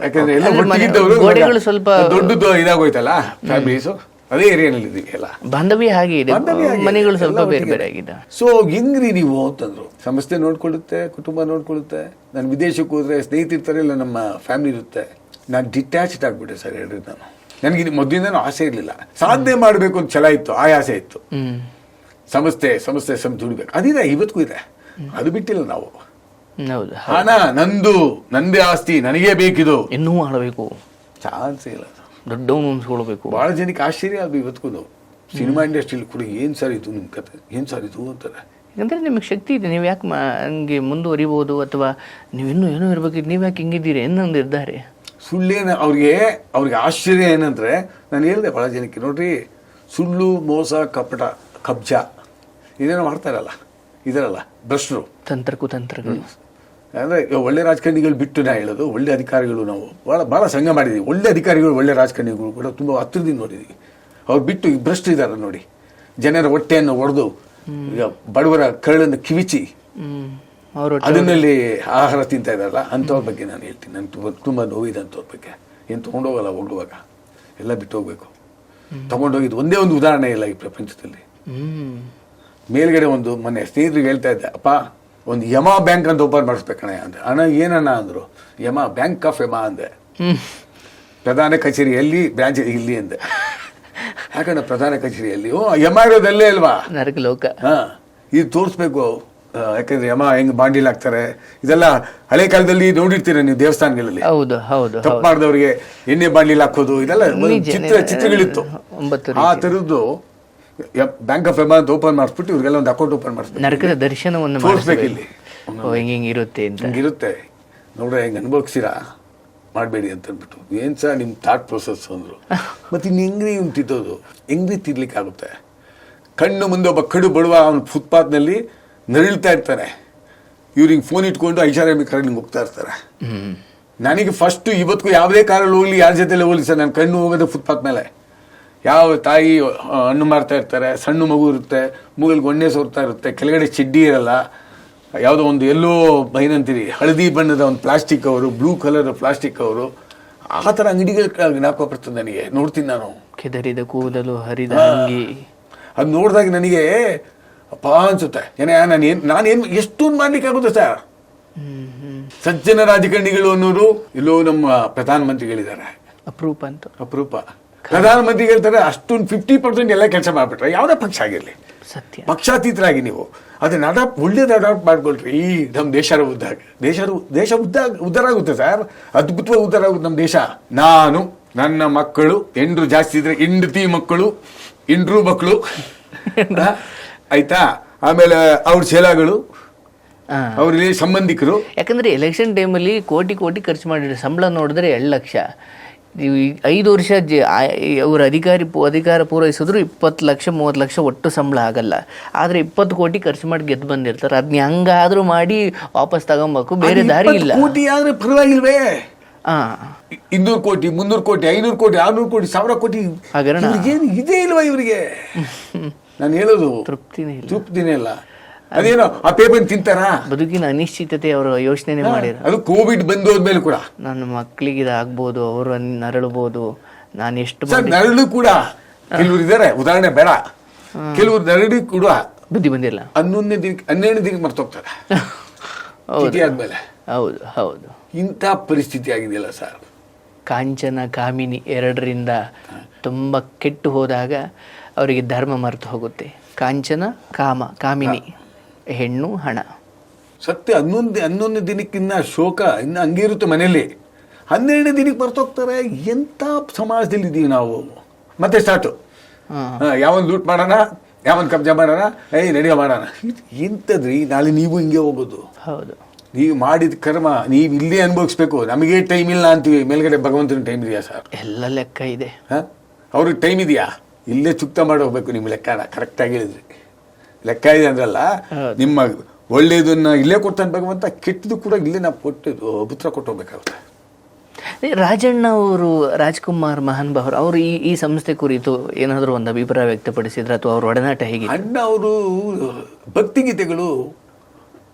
ಯಾಕಂದ್ರೆ ಎಲ್ಲ ಗೋಡೆಗಳು ಸ್ವಲ್ಪ- ದೊಡ್ಡದು ಇದಾಗೋಯ್ತಲ್ಲ ಫ್ಯಾಮಿಲೀಸು ಅದೇ ಏರಿಯಾನಲ್ಲಿ ಇದ್ದೀವಿ ಎಲ್ಲ. ಬಾಂಧವ್ಯ ಹಾಗೆ ಇದೆ. ಮನೆಗಳು ಸ್ವಲ್ಪ ಬೇರೆ ಬೇರೆ ಆಗಿದೆ. ಸೊ ಹೆಂಗ್ರಿ ನೀವು ಅಂತಂದ್ರು ಸಂಸ್ಥೆ ನೋಡ್ಕೊಳ್ಳುತ್ತೆ ಕುಟುಂಬ ನೋಡ್ಕೊಳ್ಳುತ್ತೆ. ನಾನು ವಿದೇಶಕ್ಕೆ ಹೋದ್ರೆ ಸ್ನೇಹಿತರಿರ್ತಾರೆ ಇಲ್ಲ ನಮ್ಮ ಫ್ಯಾಮಿಲಿ ಇರುತ್ತೆ. ನಾನು ಡಿಟ್ಯಾಚ್ಡ್ ಆಗ್ಬಿಟ್ಟೆ ಸರ್ ಹೇಳ್ರಿ ನಾನು. ನನಗೆ ಇದು ಮೊದಲಿಂದನೂ ಆಸೆ ಇರಲಿಲ್ಲ. ಸಾಧನೆ ಮಾಡಬೇಕು ಅಂತ ಛಲ ಇತ್ತು ಆ ಆಸೆ ಇತ್ತು. ಸಮಸ್ತೆ ಸಂಸ್ಥೆ ಸಂಸ್ಥೆ ಸಂ ದುಡಿಬೇಕು ಅದಿದೆ ಇವತ್ತಿಗೂ ಇದೆ. ಅದು ಬಿಟ್ಟಿಲ್ಲ ನಾವು. ಹೌದು ಹಣ ನಂದು ನಂದೇ ಆಸ್ತಿ ನನಗೇ ಬೇಕಿದು. ಇನ್ನೂ ಮಾಡಬೇಕು. ಚಾನ್ಸ್ ಇಲ್ಲ ದೊಡ್ಡವನು ಅನ್ಸ್ಕೊಳ್ಬೇಕು. ಭಾಳ ಜನಕ್ಕೆ ಆಶ್ಚರ್ಯ ಅದು ಇವತ್ತು ಸಿನಿಮಾ ಇಂಡಸ್ಟ್ರಿಲಿ ಕೂಡ ಏನು ಸರ್ ಇದು ನಿಮ್ಮ ಕತೆ? ಏನು ಸರ್ ಇದು ಅಂತಾರೆ. ಯಾಕಂದರೆ ನಿಮಗೆ ಶಕ್ತಿ ಇದೆ. ನೀವು ಯಾಕೆ ಹಂಗೆ ಮುಂದುವರಿಬೋದು ಅಥವಾ ನೀವು ಇನ್ನೂ ಏನೋ ಇರ್ಬೇಕಿತ್ತು ನೀವು ಯಾಕೆ ಹಿಂಗಿದ್ದೀರಿ ಇನ್ನೊಂದು ಇದ್ದಾರೆ ಸುಳ್ಳೇನು ಅವ್ರಿಗೆ ಅವ್ರಿಗೆ ಆಶ್ಚರ್ಯ ಏನಂದರೆ ನಾನು ಹೇಳಿದೆ ಭಾಳ ಜನಕ್ಕೆ ನೋಡ್ರಿ ಸುಳ್ಳು ಮೋಸ ಕಪಟ ಕಬ್ಜ ಇದೇನೋ ಮಾಡ್ತಾರಲ್ಲ ಇದರಲ್ಲ ಭ್ರಷ್ಟರು. ತಂತ್ರಕ್ಕೂ ಕುತಂತ್ರಗಳು ಅಂದರೆ ಒಳ್ಳೆ ರಾಜಕಾರಣಿಗಳು ಬಿಟ್ಟು ನಾ ಹೇಳೋದು ಒಳ್ಳೆ ಅಧಿಕಾರಿಗಳು ನಾವು. ಭಾಳ ಭಾಳ ಸಂಘ ಮಾಡಿದ್ದೀವಿ ಒಳ್ಳೆ ಅಧಿಕಾರಿಗಳು ಒಳ್ಳೆ ರಾಜಕಾರಣಿಗಳು ಕೂಡ ತುಂಬ ಹತ್ತಿರದಿಂದ ನೋಡಿದ್ದೀವಿ ಅವ್ರು ಬಿಟ್ಟು ಭ್ರಷ್ಟ ಇದ್ದಾರೆ ನೋಡಿ. ಜನರ ಹೊಟ್ಟೆಯನ್ನು ಒಡೆದು ಈಗ ಬಡವರ ಕರಳನ್ನು ಕಿವಿಚಿ ಅವರು ಅದನ್ನಲ್ಲಿ ಆಹಾರ ತಿಂತಾ ಇದ್ದಾರಲ್ಲ ಅಂಥವ್ರ ಬಗ್ಗೆ ನಾನು ಹೇಳ್ತೀನಿ. ನನಗೆ ತುಂಬ ತುಂಬ ನೋವಿದೆ ಅಂಥವ್ರ ಬಗ್ಗೆ. ಏನು ತೊಗೊಂಡೋಗಲ್ಲ ಹೋಗುವಾಗ. ಎಲ್ಲ ಬಿಟ್ಟು ಹೋಗಬೇಕು. ತೊಗೊಂಡೋಗಿದ್ದು ಒಂದೇ ಒಂದು ಉದಾಹರಣೆ ಇಲ್ಲ ಈ ಪ್ರಪಂಚದಲ್ಲಿ. ಮೇಲ್ಗಡೆ ಒಂದು ಮೊನ್ನೆ ಸ್ನೇಹಿತರಿಗೆ ಹೇಳ್ತಾ ಇದ್ದೆ ಅಪ್ಪ ಒಂದು ಯಮ ಬ್ಯಾಂಕ್ ಅಂತ ಓಪನ್ ಮಾಡಿಸ್ಬೇಕಣ್ಣ ಅಂದೆ. ಅಣ್ಣ ಏನಣ್ಣ ಅಂದರು? ಯಮ ಬ್ಯಾಂಕ್ ಆಫ್ ಯಮ ಅಂದೆ. ಪ್ರಧಾನ ಕಚೇರಿಯಲ್ಲಿ ಬ್ರಾಂಚ್ ಇಲ್ಲಿ ಅಂದೆ. ಯಾಕಣ್ಣ ಪ್ರಧಾನ ಕಚೇರಿಯಲ್ಲಿ? ಓ ಯಮ ಇರೋದಲ್ಲೇ ಅಲ್ವಾ? ಲೋಕ ಹಾ ಇದು ತೋರಿಸ್ಬೇಕು. ಯಾಕಂದ್ರೆ ಯಮ ಹೆಂಗ್ ಬಾಂಡಿಲ್ ಹಾಕ್ತಾರೆ? ಇದೆಲ್ಲ ಹಳೆ ಕಾಲದಲ್ಲಿ ನೋಡಿರ್ತೀರ ನೀವು ದೇವಸ್ಥಾನಗಳಲ್ಲಿ? ಹೌದು ಹೌದು ತಪ್ಪು ಮಾಡಿದವರಿಗೆ ಎಣ್ಣೆ ಬಾಂಡಿಲ್ ಹಾಕೋದು ಇದೆಲ್ಲ ಚಿತ್ರ. ಚಿತ್ರಗಳಿತ್ತು. ಆ ಥರದ್ದು ಬ್ಯಾಂಕ್ ಆಫ್ ಎಂ ಅಂತ ಓಪನ್ ಮಾಡಿಸ್ಬಿಟ್ಟು ಇವ್ರಿಗೆಲ್ಲ ಒಂದು ಅಕೌಂಟ್ ಓಪನ್ ಮಾಡಿಸ್ಬೇಕು. ನರಕದ ದರ್ಶನವನ್ನು ಮಾಡಿಸ್ಬೇಕು. ಇಲ್ಲಿ ಹಿಂಗೆ ಹಿಂಗೆ ಇರುತ್ತೆ ಅಂತ. ಹಿಂಗಿರುತ್ತೆ. ನೋಡ್ರೆ ಹೆಂಗೆ ಅನುಭವಿಸ್ತೀರಾ? ಮಾಡಬೇಡಿ ಅಂತ ಅಂದ್ಬಿಟ್ಟು. ಏನು ಸಹ ನಿಮ್ಮ ಥಾಟ್ ಪ್ರೊಸೆಸ್ ಅಂದರು. ಮತ್ತು ಇನ್ನು ಹೆಂಗ್ರಿ ಇವ್ನು ತಿದ್ದೋದು? ಹೆಂಗ್ರಿ ತಿರ್ಲಿಕ್ಕೆ ಆಗುತ್ತೆ ಕಣ್ಣು ಮುಂದೆ ಒಬ್ಬ ಕಡು ಬಡವ ಅವನು ಫುಟ್ಪಾತ್ನಲ್ಲಿ ನರಳ್ತಾ ಇರ್ತಾನೆ. ಇವ್ರಿಗೆ ಫೋನ್ ಇಟ್ಕೊಂಡು ಐಷಾರಾಮಿ ಕರೆಂಟ್ ಹೋಗ್ತಾ ಇರ್ತಾರೆ. ನನಗೆ ಫಸ್ಟು ಇವತ್ತಿಗೂ ಯಾವುದೇ ಕಾರಲ್ಲಿ ಹೋಗ್ಲಿ ಯಾರ ಜೊತೆಲೆ ಹೋಗ್ಲಿ ಸರ್ ನನ್ನ ಕಣ್ಣು ಹೋಗೋದು ಫುಟ್ಪಾತ್ ಮೇಲೆ. ಯಾವ ತಾಯಿ ಹಣ್ಣು ಮಾರ್ತಾ ಇರ್ತಾರೆ ಸಣ್ಣ ಮಗು ಇರುತ್ತೆ ಮೂಗಲ್ಲಿ ಗೊಣ್ಣೆ ಸೋರ್ತಾ ಇರುತ್ತೆ ಕೆಳಗಡೆ ಚಿಡ್ಡಿ ಇರಲ್ಲ ಯಾವುದೋ ಒಂದು ಎಲ್ಲೋ ಏನಂತೀರಿ ಹಳದಿ ಬಣ್ಣದ ಒಂದು ಪ್ಲಾಸ್ಟಿಕ್ ಅವರು ಬ್ಲೂ ಕಲರ್ ಪ್ಲಾಸ್ಟಿಕ್ ಅವರು ಆ ಥರ ಅಂಗಡಿಗಳ ಜ್ಞಾಪಕ ಬರ್ತದೆ ನನಗೆ ನೋಡ್ತೀನಿ ನಾನು. ಕೆದರಿದ ಕೂದಲು ಹರಿದ ಅಂಗಿ. ಅದು ನೋಡಿದಾಗ ನನಗೆ ಅಪ್ಪ ಅನ್ಸುತ್ತೆ. ಏನೇ ನಾನು ಏನು ನಾನೇನು ಎಷ್ಟೊಂದು ಮಾಡ್ಲಿಕ್ಕೆ ಆಗುತ್ತೆ ಸರ್? ಸಜ್ಜನ ರಾಜಕಾರಣಿಗಳು ಅನ್ನೋರು ಇಲ್ಲೋ ನಮ್ಮ ಪ್ರಧಾನಮಂತ್ರಿಗಳಿದ್ದಾರೆ. ಅಪರೂಪ ಅಂತ. ಅಪರೂಪ. ಪ್ರಧಾನಮಂತ್ರಿ ಹೇಳ್ತಾರೆ ಅಷ್ಟೊಂದು ಫಿಫ್ಟಿ ಪರ್ಸೆಂಟ್ ಎಲ್ಲ ಕೆಲಸ ಮಾಡಿಬಿಟ್ರೆ ಯಾವುದೇ ಪಕ್ಷ ಆಗಿರಲಿ. ಸತ್ಯ. ಪಕ್ಷಾತೀತರಾಗಿ ನೀವು. ಅದನ್ನ ಅಡಾಪ್ಟ್ ಒಳ್ಳೇದು ಅಡಾಪ್ಟ್ ಮಾಡ್ಕೊಳ್ರಿ. ಈ ನಮ್ಮ ದೇಶ ಉದ್ದಾಗ ದೇಶ ದೇಶ ಉದ್ದಾಗ ಉದ್ಧಾರ ಆಗುತ್ತೆ ಸರ್ ಅದ್ಭುತವಾಗಿ ಉದ್ಧಾರ ಆಗುತ್ತೆ ನಮ್ಮ ದೇಶ. ನಾನು ನನ್ನ ಮಕ್ಕಳು ಎಂಡ್ರು ಜಾಸ್ತಿ ಇದ್ರೆ ಹೆಂಡತಿ ಮಕ್ಕಳು ಇಂಡ್ರು ಮಕ್ಕಳು. ಆಯ್ತಾ? ಆಮೇಲೆ ಅವ್ರ ಶೇಲಾಗಳು ಅವ್ರಿಗೆ ಅವರಲ್ಲಿ ಸಂಬಂಧಿಕರು. ಯಾಕಂದ್ರೆ ಎಲೆಕ್ಷನ್ ಟೈಮಲ್ಲಿ ಕೋಟಿ ಕೋಟಿ ಖರ್ಚು ಮಾಡಿದ್ರೆ ಸಂಬಳ ನೋಡಿದ್ರೆ ಎರಡು ಲಕ್ಷ. ಐದು ವರ್ಷ ಜ ಅವರು ಅಧಿಕಾರಿ ಅಧಿಕಾರ ಪೂರೈಸಿದ್ರು ಇಪ್ಪತ್ತು ಲಕ್ಷ ಮೂವತ್ತು ಲಕ್ಷ ಒಟ್ಟು ಸಂಬಳ ಆಗಲ್ಲ. ಆದರೆ ಇಪ್ಪತ್ತು ಕೋಟಿ ಖರ್ಚು ಮಾಡಿ ಗೆದ್ದು ಬಂದಿರ್ತಾರೆ. ಅದನ್ನ ಹೆಂಗಾದರೂ ಮಾಡಿ ವಾಪಸ್ ತಗೊಬೇಕು. ಬೇರೆ ದಾರಿ ಇಲ್ಲ. ಕೋಟಿ ಆದರೆ ಪರವಾಗಿಲ್ವೇ? ಹಾಂ ಇನ್ನೂರು ಕೋಟಿ ಮುನ್ನೂರು ಕೋಟಿ ಐನೂರು ಕೋಟಿ ಆರ್ನೂರು ಕೋಟಿ ಸಾವಿರ ಕೋಟಿ ಹಗರಣ. ಏನು ಇದೇ ಇಲ್ವಾ ಇವರಿಗೆ? ನಾನು ಹೇಳೋದು ತೃಪ್ತಿನೇ ಇಲ್ಲ. ತೃಪ್ತಿನೇ ಇಲ್ಲ. ಅದೇನೋ ಆ ಪೇಪರ್ ತಿಂತಾರ? ಬದುಕಿನ ಅನಿಶ್ಚಿತತೆ ಅವರು ಯೋಚನೆ ಮಾಡಿದ್ರು ಅದು ಕೋವಿಡ್ ಬಂದು ಹೋದ್ಮೇಲೆ ಕೂಡ. ನನ್ನ ಮಕ್ಕಳಿಗೆ ಇದಾಗ್ಬೋದು ಅವರು ನರಳಬಹುದು ನಾನು ಎಷ್ಟು ನರಳು ಕೂಡ ಕೆಲವರು ಇದ್ದಾರೆ ಉದಾಹರಣೆ ಬೇಡ. ಕೆಲವರು ನರಳಿ ಕೂಡ ಬುದ್ಧಿ ಬಂದಿಲ್ಲ. ಹನ್ನೊಂದನೇ ದಿನಕ್ಕೆ ಹನ್ನೆರಡನೇ ದಿನಕ್ಕೆ ಮರ್ತೋಗ್ತಾರೆ. ಆದ್ಮೇಲೆ. ಹೌದು ಹೌದು. ಇಂಥ ಪರಿಸ್ಥಿತಿ ಆಗಿದೆಯಲ್ಲ ಸರ್. ಕಾಂಚನ ಕಾಮಿನಿ ಎರಡರಿಂದ ತುಂಬ ಕೆಟ್ಟು ಹೋದಾಗ ಅವರಿಗೆ ಧರ್ಮ ಮರೆತು ಹೋಗುತ್ತೆ. ಕಾಂಚನ ಕಾಮ ಕಾಮಿನಿ. ಹೆಣ್ಣು ಹಣ. ಸತ್ಯ ಹನ್ನೊಂದು ಹನ್ನೊಂದು ದಿನಕ್ಕಿನ್ನ ಶೋಕ ಇನ್ನು ಹಂಗೆ ಇರುತ್ತೆ ಮನೆಯಲ್ಲಿ. ಹನ್ನೆರಡನೇ ದಿನಕ್ಕೆ ಬರ್ತೋಗ್ತಾರೆ ಎಂಥ ಸಮಾಜದಲ್ಲಿ ಇದ್ದೀವಿ ನಾವು? ಮತ್ತೆ ಸ್ಟಾರ್ಟು ಹಾಂ. ಯಾವನ್ ಲೂಟ್ ಮಾಡೋಣ? ಯಾವೊಂದು ಕಬ್ಜಾ ಮಾಡೋಣ? ಏಯ್ ನಡೆಯೋ ಮಾಡೋಣ. ಎಂಥದ್ರಿ ನಾಳೆ ನೀವು ಹಿಂಗೆ ಹೋಗೋದು. ಹೌದು. ನೀವು ಮಾಡಿದ ಕರ್ಮ ನೀವು ಇಲ್ಲೇ ಅನುಭವಿಸ್ಬೇಕು. ನಮಗೆ ಟೈಮ್ ಇಲ್ಲ ಅಂತೀವಿ. ಮೇಲ್ಗಡೆ ಭಗವಂತನ ಟೈಮ್ ಇದೆಯಾ ಸರ್? ಎಲ್ಲ ಲೆಕ್ಕ ಇದೆ. ಹಾಂ? ಅವ್ರಿಗೆ ಟೈಮ್ ಇದೆಯಾ? ಇಲ್ಲೇ ಚುಕ್ತ ಮಾಡಿ ಹೋಗ್ಬೇಕು ನಿಮ್ಮ ಲೆಕ್ಕ ಕರೆಕ್ಟಾಗಿ ಹೇಳಿದ್ರಿ. ಲೆಕ್ಕ ಇದೆ ಅಂದ್ರಲ್ಲ ನಿಮ್ಮ ಒಳ್ಳೆಯದನ್ನ ಇಲ್ಲೇ ಕೊಡ್ತಾನೆ ಭಗವಂತ ಕೆಟ್ಟದ್ದು ಕೂಡ ಇಲ್ಲೇ ನಾವು ಕೊಟ್ಟಿದ್ದು ಪುತ್ರ ಕೊಟ್ಟು ಹೋಗ್ಬೇಕಾಗುತ್ತೆ. ಏ, ರಾಜಣ್ಣ ಅವರು ರಾಜ್ಕುಮಾರ್ ಮಹಾನ್ ಬಹರ್ ಅವರು ಈ ಈ ಸಂಸ್ಥೆ ಕುರಿತು ಏನಾದರೂ ಒಂದು ಅಭಿಪ್ರಾಯ ವ್ಯಕ್ತಪಡಿಸಿದ್ರೆ ಅಥವಾ ಅವ್ರ ಒಡನಾಟ ಹೇಗೆ? ಅಣ್ಣ ಅವರು ಭಕ್ತಿಗೀತೆಗಳು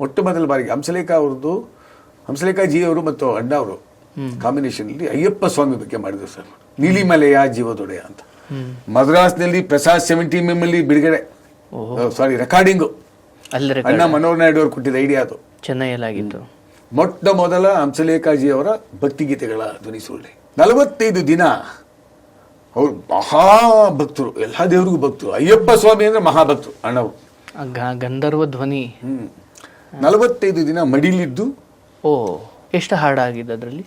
ಮೊಟ್ಟ ಮೊದಲ ಬಾರಿಗೆ ಹಂಸಲೇಖ ಅವ್ರದ್ದು ಹಂಸಲೇಖ ಜಿ ಅವರು ಮತ್ತು ಅಣ್ಣ ಅವರು ಕಾಂಬಿನೇಷನ್ ಅಲ್ಲಿ ಅಯ್ಯಪ್ಪ ಸ್ವಾಮಿ ಬಗ್ಗೆ ಮಾಡಿದ್ರು ಸರ್. ನೀಲಿಮಲೆಯ ಜೀವದೊಡೆಯ ಅಂತ. ಮದ್ರಾಸ್ನಲ್ಲಿ ಪ್ರಸಾದ್ ಸೆವೆಂಟಿ ಮೆಮ್ ಅಲ್ಲಿ ಬಿಡುಗಡೆ ಸಾರಿ ರೆಕಾರ್ಡಿಂಗು ಅಲ್ಲರೆ ಅಣ್ಣ ಮನೋಹರ್ ನಾಯ್ಡು ಅವರು ಕೊಟ್ಟಿದ್ದ ಐಡಿಯಾ ಅದು. ಚೆನ್ನೈಯಲ್ಲಾಗಿತ್ತು ಮೊಟ್ಟ ಮೊದಲ ಹಂಸಲೇಖಾಜಿ ಅವರ ಭಕ್ತಿಗೀತೆಗಳ ಧ್ವನಿ ಸುರುಳಿ. ನಲವತ್ತೈದು ದಿನ ಅವರು ಮಹಾ ಭಕ್ತರು ಎಲ್ಲ ದೇವರಿಗೂ ಭಕ್ತರು. ಅಯ್ಯಪ್ಪ ಸ್ವಾಮಿ ಅಂದ್ರೆ ಮಹಾಭಕ್ತರು ಗ- ಗಂಧರ್ವ ಧ್ವನಿ. ನಲವತ್ತೈದು ದಿನ ಮಡಿಲಿದ್ದು. ಓ ಎಷ್ಟು ಹಾಡಾಗಿದೆ ಅದರಲ್ಲಿ?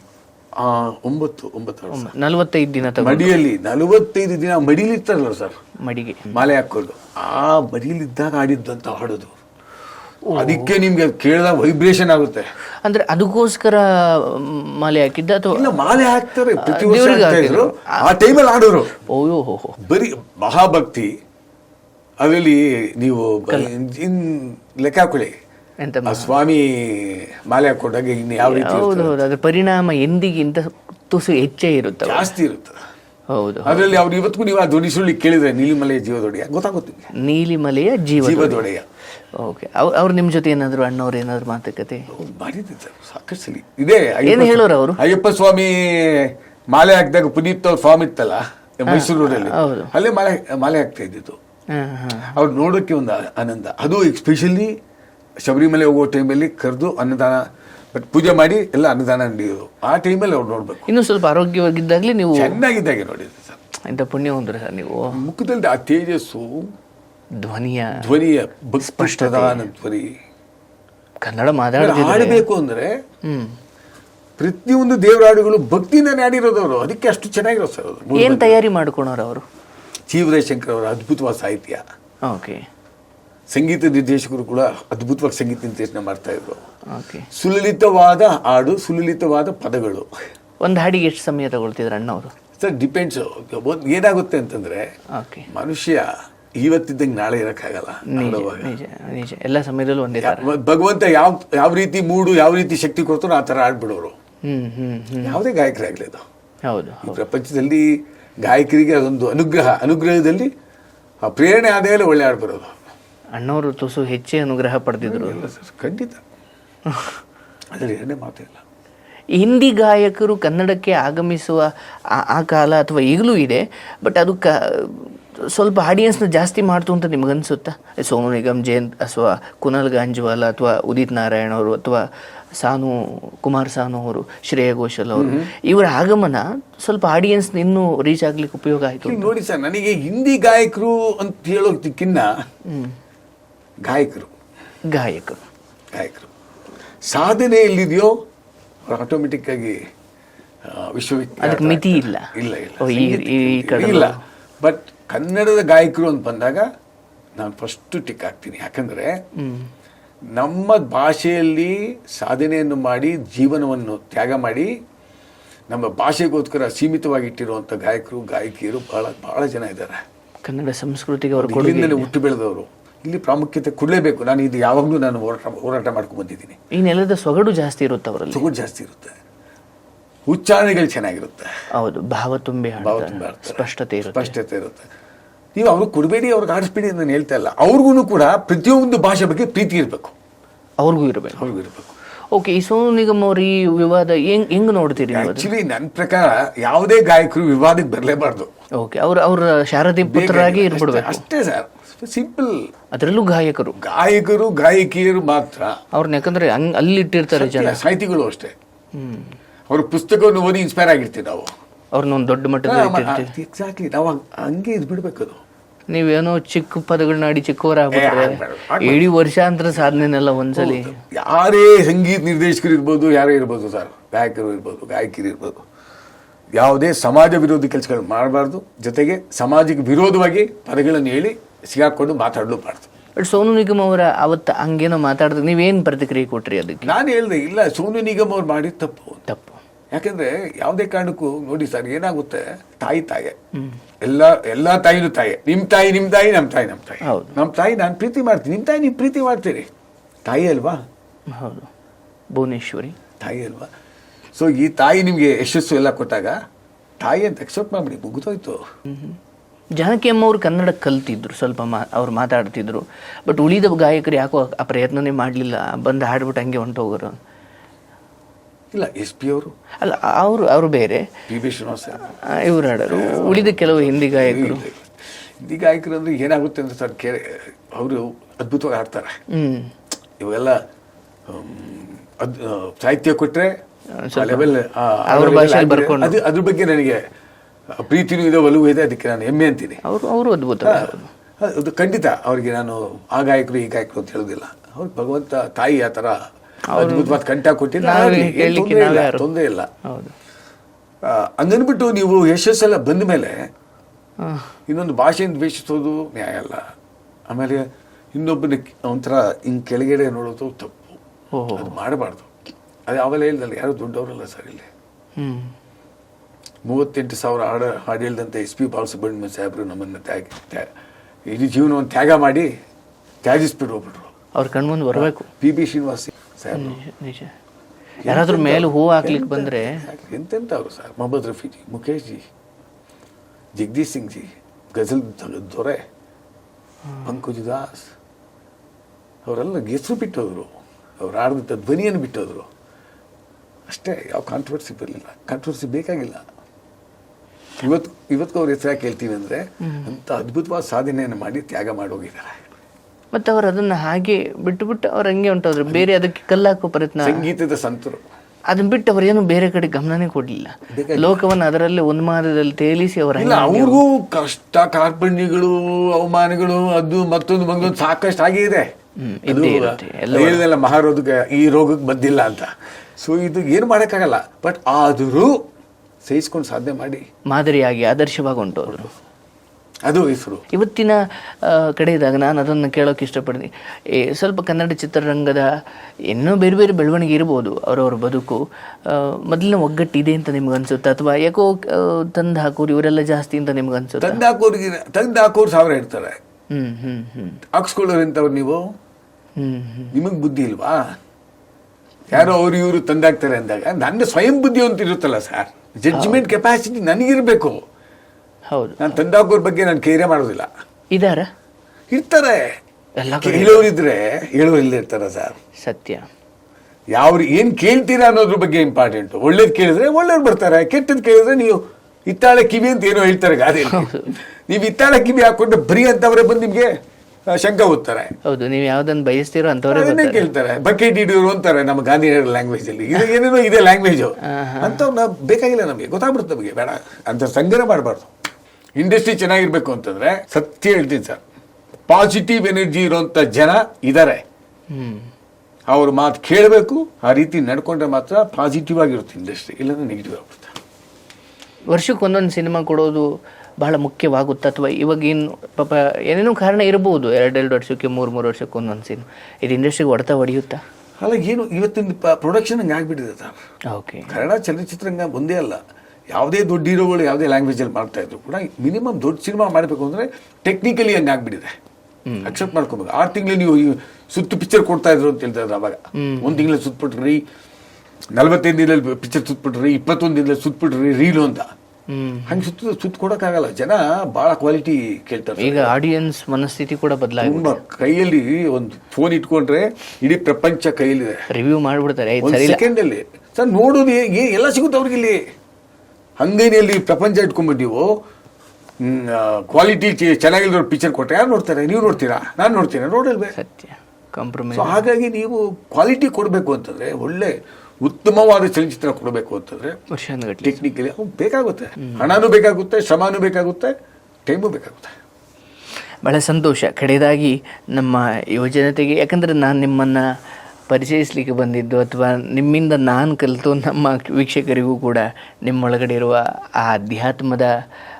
ಒಂಬತ್ತು ಒಂಬತ್ತು. ನಲವತ್ತೈದು ದಿನ ಮಡಿಯಲ್ಲಿ ನಲವತ್ತೈದು ದಿನ ಮಡಿಲಿರ್ತಾರಲ್ಲ ಸರ್. ಮಡಿಗೆ. ಮಾಲೆ ಹಾಕೊಂಡು ಆ ಮಡಿಲಿದ್ದಾಗ ಆಡಿದ್ದಂತ ಹಾಡೋದು. ಅದಕ್ಕೆ ನಿಮ್ಗೆ ಕೇಳಿದಾಗ ವೈಬ್ರೇಷನ್ ಆಗುತ್ತೆ. ಅಂದ್ರೆ ಅದಕ್ಕೋಸ್ಕರ ಮಾಲೆ ಹಾಕಿದ್ದ ಅಥವಾ ಮಾಲೆ ಹಾಕ್ತಾರೆ. ಪ್ರತಿ ವರ್ಷ ದೇವ್ರಿಗೆ ಹಾಕ್ತಾ ಇದ್ರು. ಆ ಟೈಮಲ್ಲಿ ಆಡೋರು ಓಯೋ ಹೋ ಹೋ. ಬರೀ ಮಹಾಭಕ್ತಿ. ಅದರಲ್ಲಿ ನೀವು ಬ- ಇನ್ ಲೆಕ್ಕ ಹಾಕೊಳ್ಳಿ. ಎಂತ ಆ ಸ್ವಾಮಿ ಮಾಲೆ ಹಾಕೊಂಡಾಗ ಇನ್ನು ಯಾವ ರೀತಿ ಹೌದು ಇರ್ತದೆ? ಹೌದು. ಅದ್ರ ಪರಿಣಾಮ ಎಂದಿಗಿಂತ ತುಸು ಹೆಚ್ಚೇ ಇರುತ್ತೆ ಜಾಸ್ತಿ ಇರುತ್ತೆ ಹೌದು ಅದರಲ್ಲಿ ಅವ್ರು ಇವತ್ತಿಗೂ ನೀವು ಆ ಧ್ವನಿ ಸುಳ್ಳಿ ಕೇಳಿದ್ರೆ ನೀಲಿಮಲೆಯ ಜೀವದೊಡೆಯ ಗೊತ್ತಾಗುತ್ತೆ ನಿಮ್ಗೆ. ನೀಲಿಮಲೆಯ ಜೀವ ಜೀವದೊಡೆಯ. ಓಕೆ. ಅವ್ರು ನಿಮ್ಮ ಜೊತೆ ಏನಾದ್ರು ಅಣ್ಣವ್ರು ಏನಾದ್ರು ಮಾತುಕತೆ? ಅವ್ರು ಸರ್. ಸಾಕಷ್ಟು ಸರಿ ಇದೆ ಏನು ಹೇಳೋರು ಅವರು? ಅಯ್ಯಪ್ಪ ಸ್ವಾಮಿ ಮಾಲೆ ಹಾಕಿದಾಗ ಪುನೀತ್ ಅವ್ರ ಫಾರ್ಮ್ ಇತ್ತಲ್ಲ ಮೈಸೂರು ರೋಡಲ್ಲಿ ಹೌದು. ಅಲ್ಲೇ ಮಾಲೆ ಮಾಲೆ ಹಾಕ್ತಾ ಇದ್ದಿತ್ತು ಹಾಂ ಹಾಂ. ಅವ್ರು ನೋಡೋಕ್ಕೆ ಒಂದು ಆನಂದ. ಅದು ಎಕ್ಸ್ಪೆಷಲಿ ಶಬರಿಮಲೆ ಹೋಗೋ ಟೈಮಲ್ಲಿ ಕರೆದು ಅನ್ನದಾನ ಬಟ್ ಪೂಜೆ ಮಾಡಿ ಎಲ್ಲ ಅನುದಾನ ನಡೆಯೋದು ಆ ಟೈಮಲ್ಲಿ ಅವ್ರು ನೋಡ್ಬೇಕು. ಇನ್ನೂ ಸ್ವಲ್ಪ ಆರೋಗ್ಯವಾಗಿದ್ದಾಗಲೇ ನೀವು ಚೆನ್ನಾಗಿದ್ದಾಗೆ ನೋಡಿದ್ರಿ ಸರ್. ಇಂಥ ಪುಣ್ಯ ಹೊಂದ್ರೆ ಸರ್ ನೀವು. ಮುಖದಲ್ಲಿ ಆ ತೇಜಸ್ಸು ಧ್ವನಿಯ ಧ್ವನಿಯ ಸ್ಪಷ್ಟದಾನ ಧ್ವನಿ. ಕನ್ನಡ ಮಾತಾಡಬೇಕು ಹಾಡಬೇಕು ಅಂದ್ರೆ ಹ್ಮ್. ಪ್ರತಿಯೊಂದು ದೇವರ ಹಾಡುಗಳು ಭಕ್ತಿಯಿಂದ ನಾಡಿರೋದವರು. ಅದಕ್ಕೆ ಅಷ್ಟು ಚೆನ್ನಾಗಿರೋ ಸರ್ ಅದು. ಏನ್ ತಯಾರಿ ಮಾಡ್ಕೊಳೋರು ಅವರು? ಜೀವದಶಂಕರ್ ಅವರ ಅದ್ಭುತವಾದ ಸಾಹಿತ್ಯ. ಓಕೆ. ಸಂಗೀತ ನಿರ್ದೇಶಕರು ಕೂಡ ಅದ್ಭುತವಾಗಿ ಸಂಗೀತ ನಿರ್ದೇಶನ ಮಾಡ್ತಾ ಇದ್ರು. ಸುಲಲಿತವಾದ ಹಾಡು ಸುಲಲಿತವಾದ ಪದಗಳು. ಒಂದು ಹಾಡಿಗೆ ಎಷ್ಟು ಸಮಯ ತಗೊಳ್ತಿದ್ರು ಅಣ್ಣವರು? ಸರ್ ಡಿಪೆಂಡ್ಸ್ ಏನಾಗುತ್ತೆ ಅಂತಂದ್ರೆ ಮನುಷ್ಯ ಇವತ್ತಿದ್ದಂಗೆ ನಾಳೆ ಇರೋಕ್ಕಾಗಲ್ಲ ನಿಜ ನಿಜ ನಿಜ. ಎಲ್ಲ ಸಮಯದಲ್ಲೂ ಒಂದೇ ಭಗವಂತ ಯಾವ ಯಾವ ರೀತಿ ಮೂಡು ಯಾವ ರೀತಿ ಶಕ್ತಿ ಕೊಡ್ತಾರೋ ಆ ಥರ ಆಡ್ಬಿಡೋರು ಹ್ಮ್ ಹ್ಮ್ ಹ್ಮ್. ಯಾವುದೇ ಗಾಯಕರಾಗಲಿ ಅದು. ಹೌದು ಈ ಪ್ರಪಂಚದಲ್ಲಿ ಗಾಯಕರಿಗೆ ಅದೊಂದು ಅನುಗ್ರಹ ಅನುಗ್ರಹದಲ್ಲಿ ಆ ಪ್ರೇರಣೆ ಆದಾಗಲೇ ಒಳ್ಳೆ ಹಾಡು ಬರೋದು. ಅಣ್ಣವರು ತುಸು ಹೆಚ್ಚೇ ಅನುಗ್ರಹ ಪಡೆದಿದ್ರು. ಖಂಡಿತ. ಅದರಲ್ಲಿ ಎರಡನೇ ಮಾತು ಇಲ್ಲ. ಹಿಂದಿ ಗಾಯಕರು ಕನ್ನಡಕ್ಕೆ ಆಗಮಿಸುವ ಆ- ಕಾಲ ಅಥವಾ ಈಗಲೂ ಇದೆ ಬಟ್ ಅದು ಕ ಸ್ವಲ್ಪ ಆಡಿಯನ್ಸ್ನ ಜಾಸ್ತಿ ಮಾಡ್ತು ಅಂತ ನಿಮಗನ್ಸುತ್ತಾ ಸೋನು ನಿಗಮ್ ಜಯಂತ್ ಅಥವಾ ಕುನಲ್ ಗಾಂಜ್ವಾಲ್ ಅಥವಾ ಉದಿತ್ ನಾರಾಯಣ್ ಅವರು ಅಥವಾ ಸಾನು ಕುಮಾರ್ ಸಾನು ಅವರು ಶ್ರೇಯ ಘೋಷಲ್ ಅವರು ಇವರ ಆಗಮನ ಸ್ವಲ್ಪ ಆಡಿಯನ್ಸ್ ಇನ್ನೂ ರೀಚ್ ಆಗ್ಲಿಕ್ಕೆ ಉಪಯೋಗ ಆಯಿತು ನೋಡಿ ಸರ್ ನನಗೆ ಹಿಂದಿ ಗಾಯಕರು ಅಂತ ಹೇಳೋದಕ್ಕಿನ್ನ ಗಾಯಕರು. ಗಾಯಕರು. ಗಾಯಕರು. ಸಾಧನೆ ಎಲ್ಲಿದೆಯೋ ಆಟೋಮೆಟಿಕ್ ಆಗಿ ವಿಶ್ವವಿದ್ಯಾಲಯ ವಿಶ್ವವಿಖ್ಯಾತ. ಮಿತಿ ಇಲ್ಲ. ಇಲ್ಲ ಇಲ್ಲ. ಇಲ್ಲ. ಬಟ್ ಕನ್ನಡದ ಗಾಯಕರು ಅಂತ ಬಂದಾಗ ನಾನು ಫಸ್ಟ್ ಟಿಕ್ ಹಾಕ್ತೀನಿ. ಯಾಕಂದ್ರೆ ನಮ್ಮ ಭಾಷೆಯಲ್ಲಿ ಸಾಧನೆಯನ್ನು ಮಾಡಿ ಜೀವನವನ್ನು ತ್ಯಾಗ ಮಾಡಿ ನಮ್ಮ ಭಾಷೆಗೋಸ್ಕರ ಸೀಮಿತವಾಗಿಟ್ಟಿರುವಂಥ ಗಾಯಕರು ಗಾಯಕಿಯರು ಬಹಳ ಬಹಳ ಜನ ಇದ್ದಾರೆ. ಕನ್ನಡ ಸಂಸ್ಕೃತಿಗೆ ಅವರು ಹುಟ್ಟು ಬೆಳೆದವರು. ಇಲ್ಲಿ ಪ್ರಾಮುಖ್ಯತೆ ಕೊಡಲೇಬೇಕು. ನಾನು ಇದು ಯಾವಾಗಲೂ ನಾನು ಹೋರಾಟ ಹೋರಾಟ ಮಾಡ್ಕೊಂಡು ಬಂದಿದ್ದೀನಿ. ಈ ನೆಲದ ಸೊಗಡು ಜಾಸ್ತಿ ಇರುತ್ತೆ ಅವರಲ್ಲಿ. ಸೊಗಡು ಜಾಸ್ತಿ ಇರುತ್ತೆ. ಉಚ್ಚಾರಣೆಗಳು ಚೆನ್ನಾಗಿರುತ್ತೆ. ಹೌದು ಭಾವ ತುಂಬಿ ಭಾವ ತುಂಬ ಸ್ಪಷ್ಟತೆ ಇರುತ್ತೆ. ಸ್ಪಷ್ಟತೆ ಇರುತ್ತೆ. ನೀವು ಅವ್ರಿಗೆ ಕೊಡಬೇಡಿ ಅವ್ರಿಗೆ ಆಡಿಸ್ಬೇಡಿ ಅಂತ ನಾನು ಹೇಳ್ತಾ ಇಲ್ಲ. ಅವ್ರಿಗೂ ಕೂಡ ಪ್ರತಿಯೊಂದು ಭಾಷೆ ಬಗ್ಗೆ ಪ್ರೀತಿ ಇರಬೇಕು. ಅವ್ರಿಗೂ ಇರಬೇಕು. ಅವ್ರಿಗೂ ಇರಬೇಕು. ಓಕೆ ಈ ಸೋನು ನಿಗಮ್ ಅವ್ರ ಈ ವಿವಾದ ಹೆಂಗ್ ಹೆಂಗ್ ನೋಡ್ತೀರಿ ಆಕ್ಚುಲಿ ನನ್ನ ಪ್ರಕಾರ ಯಾವುದೇ ಗಾಯಕರು ವಿವಾದಕ್ಕೆ ಬರಲೇಬಾರ್ದು. ಓಕೆ ಅವ್ರ ಅವ್ರ ಶಾರದಿ ಪುತ್ರರಾಗಿ ಇರ್ಬಿಡ್ಬೇಕು. ಅಷ್ಟೇ ಸರ್. ಸಿಂಪಲ್. ಅದರಲ್ಲೂ ಗಾಯಕರು. ಗಾಯಕರು ಗಾಯಕಿಯರು ಮಾತ್ರ. ಅವ್ರನ್ನ ಯಾಕಂದ್ರೆ ಹಂಗ್ ಅಲ್ಲಿ ಇಟ್ಟಿರ್ತಾರೆ ಜನ. ಸಾಹಿತಿಗಳು ಅಷ್ಟೇ. ಅವ್ರ ಪುಸ್ತಕವನ್ನು ಓದಿ ಇನ್ಸ್ಪೈರ್ ಆಗಿರ್ತೀವಿ ನಾವು. ಅವ್ರನ್ನ ಒಂದು ದೊಡ್ಡ ಮಟ್ಟದ ಎಕ್ಸಾಕ್ಟ್ಲಿ ನಾವು ಹಂಗ್- ಇದು ಬಿಡ್ಬೇಕು ಅದು. ನೀವೇನೋ ಚಿಕ್ಕ ಪದಗಳನ್ನ ಆಡಿ ಚಿಕ್ಕವರ. ಇಡೀ ವರ್ಷಾಂತರ ಸಾಧನೆನೆಲ್ಲ ಒಂದ್ಸಲಿ. ಯಾರೇ ಸಂಗೀತ ನಿರ್ದೇಶಕರು ಇರ್ಬೋದು ಯಾರೇ ಇರ್ಬೋದು ಸರ್ ಗಾಯಕರು ಇರ್ಬೋದು ಗಾಯಕಿರು ಇರ್ಬೋದು. ಯಾವುದೇ ಸಮಾಜ ವಿರೋಧಿ ಕೆಲಸಗಳು ಮಾಡಬಾರ್ದು. ಜೊತೆಗೆ ಸಮಾಜಕ್ಕೆ ವಿರೋಧವಾಗಿ ಪದಗಳನ್ನು ಹೇಳಿ ಸಿಗಾಕೊಂಡು ಮಾತಾಡಲೂಬಾರ್ದು. ಬಟ್ ಸೋನು ನಿಗಮ್ ಅವರ ಅವತ್ತು ಹಂಗೇನೋ ಮಾತಾಡಿದ್ರೆ ನೀವೇನು ಪ್ರತಿಕ್ರಿಯೆ ಕೊಟ್ರಿ ಅದಕ್ಕೆ? ನಾನು ಹೇಳಿದೆ ಇಲ್ಲ ಸೋನು ನಿಗಮ್ ಅವ್ರು ಮಾಡಿದ ತಪ್ಪು. ತಪ್ಪು. ಯಾಕಂದ್ರೆ ಯಾವುದೇ ಕಾರಣಕ್ಕೂ ನೋಡಿ ಸರ್ ಏನಾಗುತ್ತೆ? ತಾಯಿ ತಾಯಿ. ಎಲ್ಲ ಎಲ್ಲ ತಾಯಿನೂ ತಾಯಿ. ನಿಮ್ಮ ತಾಯಿ ನಿಮ್ಮ ತಾಯಿ ನಮ್ಮ ತಾಯಿ ನಮ್ಮ ತಾಯಿ. ಹೌದು. ನಮ್ಮ ತಾಯಿ ನಾನು ಪ್ರೀತಿ ಮಾಡ್ತೀನಿ. ನಿಮ್ಮ ತಾಯಿ ನೀವು ಪ್ರೀತಿ ಮಾಡ್ತೀರಿ. ತಾಯಿ ಅಲ್ವಾ? ಹೌದು. ಭುವನೇಶ್ವರಿ. ತಾಯಿ ಅಲ್ವಾ? ಸೊ ಈ ತಾಯಿ ನಿಮಗೆ ಯಶಸ್ಸು ಎಲ್ಲ ಕೊಟ್ಟಾಗ ತಾಯಿ ಅಂತ ಎಕ್ಸೆಪ್ಟ್ ಮಾಡ್ಬಿಡಿ ಮುಗಿದೋಯ್ತು. ಜಾನಕಿ ಅಮ್ಮ ಅವ್ರು ಕನ್ನಡ ಕಲ್ತಿದ್ರು ಸ್ವಲ್ಪ ಮಾ ಅವ್ರು ಮಾತಾಡ್ತಿದ್ರು. ಬಟ್ ಉಳಿದ ಗಾಯಕರು ಯಾಕೋ ಆ ಪ್ರಯತ್ನನೇ ಮಾಡಲಿಲ್ಲ ಬಂದು ಹಾಡ್ಬಿಟ್ಟು ಹಂಗೆ ಹೊಂಟೋಗೋರು. ಇಲ್ಲ ಎಸ್ ಪಿ ಅವರು. ಅಲ್ಲ ಅವರು ಅವರು ಬೇರೆ. ಪಿ ಬಿ ಶ್ರೀನಿವಾಸ ಇವ್ರು ಹಾಡೋರು. ಉಳಿದ ಕೆಲವು ಹಿಂದಿ ಗಾಯಕರು. ಹಿಂದಿ ಗಾಯಕರು. ಅಂದ್ರೆ ಏನಾಗುತ್ತೆ ಅಂದ್ರೆ ಸರ್ ಕೇಳಿ ಅವರು ಅದ್ಭುತವಾಗಿ ಹಾಡ್ತಾರೆ. ಇವೆಲ್ಲ ಸಾಹಿತ್ಯ ಕೊಟ್ಟರೆ ಲೆವೆಲ್ ಅದ್ರ ಬಗ್ಗೆ ನನಗೆ ಪ್ರೀತಿನೂ ಇದೆ ಒಲವು ಇದೆ ಅದಕ್ಕೆ ನಾನು ಹೆಮ್ಮೆ ಅಂತೀನಿ. ಅವರು ಅವರು ಅದ್ಭುತ ಅದು ಖಂಡಿತ ಅವ್ರಿಗೆ ನಾನು ಆ ಗಾಯಕರು ಈ ಗಾಯಕರು ಅಂತ ಹೇಳೋದಿಲ್ಲ ಅವ್ರು ಭಗವಂತ ತಾಯಿ ಆ ಥರ ಅದ್ಭುತವಾದ ಕಂಠ ಕೊಟ್ಟಿಲ್ಲ ತೊಂದರೆ ಇಲ್ಲ, ಹಂಗನ್ಬಿಟ್ಟು ನೀವು ಯಶಸ್ಸೆಲ್ಲ ಬಂದ ಮೇಲೆ ಇನ್ನೊಂದು ಭಾಷೆಯಿಂದ ದ್ವೇಷಿಸೋದು ನ್ಯಾಯ ಅಲ್ಲ. ಆಮೇಲೆ ಇನ್ನೊಬ್ಬನ ಒಂಥರ ಹಿಂಗ್ ಕೆಳಗಡೆ ನೋಡೋದು ತಪ್ಪು. ಅದು ಮಾಡಬಾರ್ದು. ಅದು ಅವಲೇ ಇಲ್ಲ ಯಾರು ದೊಡ್ಡವರಲ್ಲ ಸರ್ ಇಲ್ಲಿ. ಹ್ಮ್. ಮೂವತ್ತೆಂಟು ಸಾವಿರ ಹಾಡು ಹಾಡು ಹೇಳ್ದಂತೆ ಎಸ್ ಪಿ ಬಾಲಸುಬ್ರಹ್ಮಣ್ಯ ಸಾಹೇಬರು ನಮ್ಮನ್ನು ತ್ಯಾಗ ತ್ಯಾ- ಇಡೀ ಜೀವನವನ್ನು ತ್ಯಾಗ ಮಾಡಿ ತ್ಯಾಜಿಸ್ಬಿಟ್ಟು ಹೋಗ್ಬಿಟ್ರು. ಅವ್ರ ಮುಂದೆ ಬರಬೇಕು. ಪಿ ಬಿ ಶ್ರೀನಿವಾಸ್ ಸಾಹೇಬ್ ನಿಜ ನಿಜ. ಯಾರಾದ್ರೂ ಮೇಲೆ ಹೂ ಹಾಕ್ಲಿಕ್ಕೆ ಬಂದ್ರೆ ಅವರು ಸರ್? ಮೊಹಮ್ಮದ್ ರಫಿ ಜಿ ಮುಖೇಶ್ ಜಿ ಜಗದೀಶ್ ಸಿಂಗ್ ಜಿ ಗಜಲ್ ದೊರೆ ಪಂಕಜ್ ದಾಸ್ ಅವರೆಲ್ಲ ಹೆಸರು ಬಿಟ್ಟೋದ್ರು. ಅವ್ರು ಆಡಿದ ಧ್ವನಿಯನ್ನು ಬಿಟ್ಟೋದ್ರು. ಅಷ್ಟೇ ಯಾವ ಕಾಂಟ್ರವರ್ಸಿ ಬರಲಿಲ್ಲ. ಕಾಂಟ್ರವರ್ಸಿ ಬೇಕಾಗಿಲ್ಲ. ಇವತ್ತು ಇವತ್ತು ಅವ್ರ ಹೆಸರು ಯಾಕೆ ಹೇಳ್ತೀವಿ ಅಂದರೆ ಅಂತ ಅದ್ಭುತವಾದ ಸಾಧನೆಯನ್ನು ಮಾಡಿ ತ್ಯಾಗ ಮಾಡೋಗಿದ್ದಾರೆ ಮತ್ತು ಅವರು ಅದನ್ನ ಹಾಗೆ ಬಿಟ್ಟು ಬಿಟ್ಟು ಅವ್ರು ಹಂಗೆ ಹೊಂಟೋದ್ರು ಬೇರೆ ಅದಕ್ಕೆ ಕಲ್ಲಾಕೋ ಪ್ರಯತ್ನ. ಸಂಗೀತದ ಸಂತರು. ಅದನ್ನ ಬಿಟ್ಟು ಅವರೇನು ಏನು ಬೇರೆ ಕಡೆ ಗಮನನೇ ಕೊಡಲಿಲ್ಲ. ಲೋಕವನ್ನ ಅದರಲ್ಲೇ ಉನ್ಮಾದದಲ್ಲಿ ತೇಲಿಸಿ ಅವರ ಅವ್ರಿಗೂ ಕಷ್ಟ ಕಾರ್ಪಣ್ಯಗಳು ಅವಮಾನಗಳು ಅದು ಮತ್ತೊಂದು ಮತ್ತೊಂದು ಸಾಕಷ್ಟು ಆಗಿದೆ ಹೇಳಿದೆಲ್ಲ ಮಹಾರೋಗಕ್ಕೆ ಈ ರೋಗಕ್ಕೆ ಬಂದಿಲ್ಲ ಅಂತ. ಸೊ ಇದು ಏನು ಮಾಡೋಕ್ಕಾಗಲ್ಲ. ಬಟ್ ಆದರೂ ಸಹಿಸ್ಕೊಂಡು ಸಾಧನೆ ಮಾಡಿ. ಮಾದರಿಯಾಗಿ ಆದರ್ಶವಾಗಿ ಅವರು. ಅದು ಹೆಸರು. ಇವತ್ತಿನ ಕಡೆಯಿದಾಗ ನಾನು ಅದನ್ನು ಕೇಳೋಕೆ ಇಷ್ಟಪಡ್ತೀನಿ. ಏ, ಸ್ವಲ್ಪ ಕನ್ನಡ ಚಿತ್ರರಂಗದ ಇನ್ನೂ ಬೇರೆ ಬೇರೆ ಬೆಳವಣಿಗೆ ಇರ್ಬೋದು ಅವರವ್ರ ಬದುಕು. ಮೊದಲಿನ ಒಗ್ಗಟ್ಟು ಇದೆ ಅಂತ ನಿಮ್ಗೆ ಅನ್ಸುತ್ತಾ? ಅಥವಾ ಯಾಕೋ ತಂದು ಹಾಕೋರು ಇವರೆಲ್ಲ ಜಾಸ್ತಿ ಅಂತ ನಿಮ್ಗೆ ಅನ್ಸುತ್ತಾ? ತಂದು ಹಾಕೋರಿಗೆ ತಂದು ಹಾಕೋರು ಸಾವಿರ ಇರ್ತಾರೆ ಹ್ಞೂ ಹ್ಞೂ ಹ್ಞೂ ಹಾಕ್ಸ್ಕೊಳ್ಳೋರು ಎಂಥವ್ರು ನೀವು? ಹ್ಞೂ ಹ್ಞೂ ನಿಮಗೆ ಬುದ್ಧಿ ಇಲ್ವಾ? ಯಾರೋ ಅವ್ರು ಇವರು ತಂದಾಗ್ತಾರೆ ಅಂದಾಗ ನನ್ನ ಸ್ವಯಂ ಬುದ್ಧಿ ಅಂತ ಇರುತ್ತಲ್ಲ ಸರ್ ಜಡ್ಜ್ಮೆಂಟ್ ಕೆಪಾಸಿಟಿ ನನಗಿರಬೇಕು. ಹೌದು. ನಾನು ತಂದಾಕೋರ್ ಬಗ್ಗೆ ನಾನು ಕೇರೆ ಮಾಡೋದಿಲ್ಲ. ಇದಾರ? ಇರ್ತಾರೆ. ಎಲ್ಲ ಕಡೆ ಹೇಳೋರಿದ್ರೆ ಹೇಳೋರು ಇಲ್ಲೇ ಇರ್ತಾರ ಸರ್ ಸತ್ಯ. ಯಾವ ಏನ್ ಕೇಳ್ತೀರಾ ಅನ್ನೋದ್ರ ಬಗ್ಗೆ ಇಂಪಾರ್ಟೆಂಟ್ ಒಳ್ಳೇದ್ ಕೇಳಿದ್ರೆ ಒಳ್ಳೇದ್ ಬರ್ತಾರೆ ಕೆಟ್ಟದ್ ಕೇಳಿದ್ರೆ ನೀವು ಇತ್ತಾಳೆ ಕಿವಿ ಅಂತ ಏನೋ ಹೇಳ್ತಾರೆ ಗಾದೆ. ನೀವು ಇತ್ತಾಳೆ ಕಿವಿ ಹಾಕೊಂಡು ಬರೀ ಅಂತವ್ರೆ ಬಂದು ನಿಮ್ಗೆ. ಶಂಕ ಉತ್ತರ. ಹೌದು ನೀವು ಯಾವ್ದನ್ನ ಬಯಸ್ತೀರೋ ಅಂತವ್ರೆ ಅದನ್ನೇ ಕೇಳ್ತಾರೆ? ಬಕೆಟ್ ಹಿಡಿಯೋರು ಅಂತಾರೆ ನಮ್ಮ ಗಾಂಧಿನಗರ ಲ್ಯಾಂಗ್ವೇಜ್ ಅಲ್ಲಿ. ಇದು ಏನೇನೋ ಇದೆ ಲ್ಯಾಂಗ್ವೇಜ್ ಅಂತ ಬೇಕಾಗಿಲ್ಲ ನಮಗೆ ಗೊತ್ತಾಗ್ಬಿಡುತ್ತೆ ನಮಗೆ ಬೇಡ. ಅಂತ ಸಂಗ್ರಹ ಮಾಡಬಾರ್ದು. ಇಂಡಸ್ಟ್ರಿ ಚೆನ್ನಾಗಿರ್ಬೇಕು ಅಂತಂದ್ರೆ ಸತ್ಯ ಹೇಳ್ತೀನಿ ಸರ್. ಪಾಸಿಟಿವ್ ಎನರ್ಜಿ ಇರುವಂತ ಜನ ಇದ್ದಾರೆ ಹ್ಮ್. ಅವ್ರ ಮಾತು ಕೇಳಬೇಕು ಆ ರೀತಿ ನಡ್ಕೊಂಡ್ರೆ ಮಾತ್ರ ಪಾಸಿಟಿವ್ ಆಗಿರುತ್ತೆ ಇಂಡಸ್ಟ್ರಿ ಇಲ್ಲಾಂದ್ರೆ ನೆಗೆಟಿವ್ ಆಗ್ಬಿಡುತ್ತೆ. ವರ್ಷಕ್ಕೆ ಒಂದೊಂದು ಸಿನಿಮಾ ಕೊಡೋದು ಬಹಳ ಮುಖ್ಯವಾಗುತ್ತೆ. ಅಥವಾ ಇವಾಗೇನು ಪಾಪ ಏನೇನೋ ಕಾರಣ ಇರಬಹುದು ಎರಡೆರಡು ವರ್ಷಕ್ಕೆ ಮೂರು ಮೂರು ವರ್ಷಕ್ಕೆ ಒಂದೊಂದು ಸೀನ್ ಇದು ಇಂಡಸ್ಟ್ರಿಗೆ ಹೊಡೆತ ಹೊಡೆಯುತ್ತಾ? ಅಲ್ಲ ಏನು ಇವತ್ತಿನ ಪ್ರೊಡಕ್ಷನ್ ಹಂಗೆ ಆಗಿಬಿಟ್ಟಿದೆ ಸರ್ ಓಕೆ ಕನ್ನಡ ಚಲನಚಿತ್ರರಂಗ ಒಂದೇ ಅಲ್ಲ. ಯಾವುದೇ ದೊಡ್ಡ ಹೀರೋಗಳು ಯಾವುದೇ ಲ್ಯಾಂಗ್ವೇಜಲ್ಲಿ ಮಾಡ್ತಾ ಇದ್ರು ಕೂಡ ಮಿನಿಮಮ್ ದೊಡ್ಡ ಸಿನಿಮಾ ಮಾಡಬೇಕು ಅಂದರೆ ಟೆಕ್ನಿಕಲಿ ಹಂಗೆ ಆಗ್ಬಿಟ್ಟಿದೆ. ಅಕ್ಸೆಪ್ಟ್ ಮಾಡ್ಕೋಬೇಕು. ಆರು ತಿಂಗಳು ನೀವು ಸುತ್ತು ಪಿಕ್ಚರ್ ಕೊಡ್ತಾ ಇದ್ರು ಅಂತ ಹೇಳ್ತಾ ಇದ್ರು ಅವಾಗ. ಒಂದು ತಿಂಗಳ ಸುತ್ತಬಿಟ್ರಿ ನಲ್ವತ್ತೈದು ದಿನದಲ್ಲಿ ಪಿಕ್ಚರ್ ಸುತ್ತಬಿಟ್ರಿ ಇಪ್ಪತ್ತೊಂದು ದಿನದಲ್ಲಿ ಸುತ್ತಬಿಟ್ರಿ ರೀಲು ಅಂತ. ಹಂಗೆ ಸುತ್ತ ಸುತ್ತ ಕೊಡೋಕ್ಕಾಗಲ್ಲ. ಜನ ಭಾಳ ಕ್ವಾಲಿಟಿ ಕೇಳ್ತಾರೆ ಈಗ ಆಡಿಯನ್ಸ್ ಮನಸ್ಥಿತಿ ಕೂಡ ಬದಲಾಗ ಕೈಯಲ್ಲಿ ಒಂದು ಫೋನ್ ಇಟ್ಕೊಂಡ್ರೆ ಇಡೀ ಪ್ರಪಂಚ ಕೈಯಲ್ಲಿದೆ. ರಿವ್ಯೂ ಮಾಡಿಬಿಡ್ತಾರೆ. ಸೆಕೆಂಡಲ್ಲಿ ಒಂದು ಸೆಕೆಂಡ್ ಅಲ್ಲಿ. ಸರ್ ನೋಡೋದು ಎಲ್ಲ ಸಿಗುತ್ತೆ ಅವ್ರಿಗೆ ಇಲ್ಲಿ ಹಂಗೇನಿಯಲ್ಲಿ ಪ್ರಪಂಚ ಇಟ್ಕೊಂಡ್ಬಿಟ್ಟು ನೀವು ಕ್ವಾಲಿಟಿ ಚೆನ್ನಾಗಿಲ್ಲದ ಪಿಕ್ಚರ್ ಕೊಟ್ಟರೆ ಯಾರು ನೋಡ್ತಾರೆ? ನೀವು ನೋಡ್ತೀರಾ? ನಾನು ನೋಡ್ತೀನಿ. ನೋಡಲ್ವೇ? ಸತ್ಯ. ಕಾಂಪ್ರಮೈಸ್ ಹಾಗಾಗಿ ನೀವು ಕ್ವಾಲಿಟಿ ಕೊಡಬೇಕು ಅಂತಂದ್ರೆ ಒಳ್ಳೆ ಉತ್ತಮವಾದ ಚಲನಚಿತ್ರ ಕೊಡಬೇಕು ಅಂತಂದ್ರೆ ಟೆಕ್ನಿಕಲಿ ಬೇಕಾಗುತ್ತೆ. ಹಣನೂ ಬೇಕಾಗುತ್ತೆ ಶ್ರಮನೂ ಬೇಕಾಗುತ್ತೆ ಟೈಮು ಬೇಕಾಗುತ್ತೆ. ಬಹಳ ಸಂತೋಷ. ಕಡೆಯದಾಗಿ ನಮ್ಮ ಯುವಜನತೆಗೆ ಯಾಕಂದ್ರೆ ನಾನು ನಿಮ್ಮನ್ನು ಪರಿಚಯಿಸಲಿಕ್ಕೆ ಬಂದಿದ್ದು ಅಥವಾ ನಿಮ್ಮಿಂದ ನಾನು ಕಲಿತು ನಮ್ಮ ವೀಕ್ಷಕರಿಗೂ ಕೂಡ ನಿಮ್ಮೊಳಗಡೆ ಇರುವ ಆ ಅಧ್ಯಾತ್ಮದ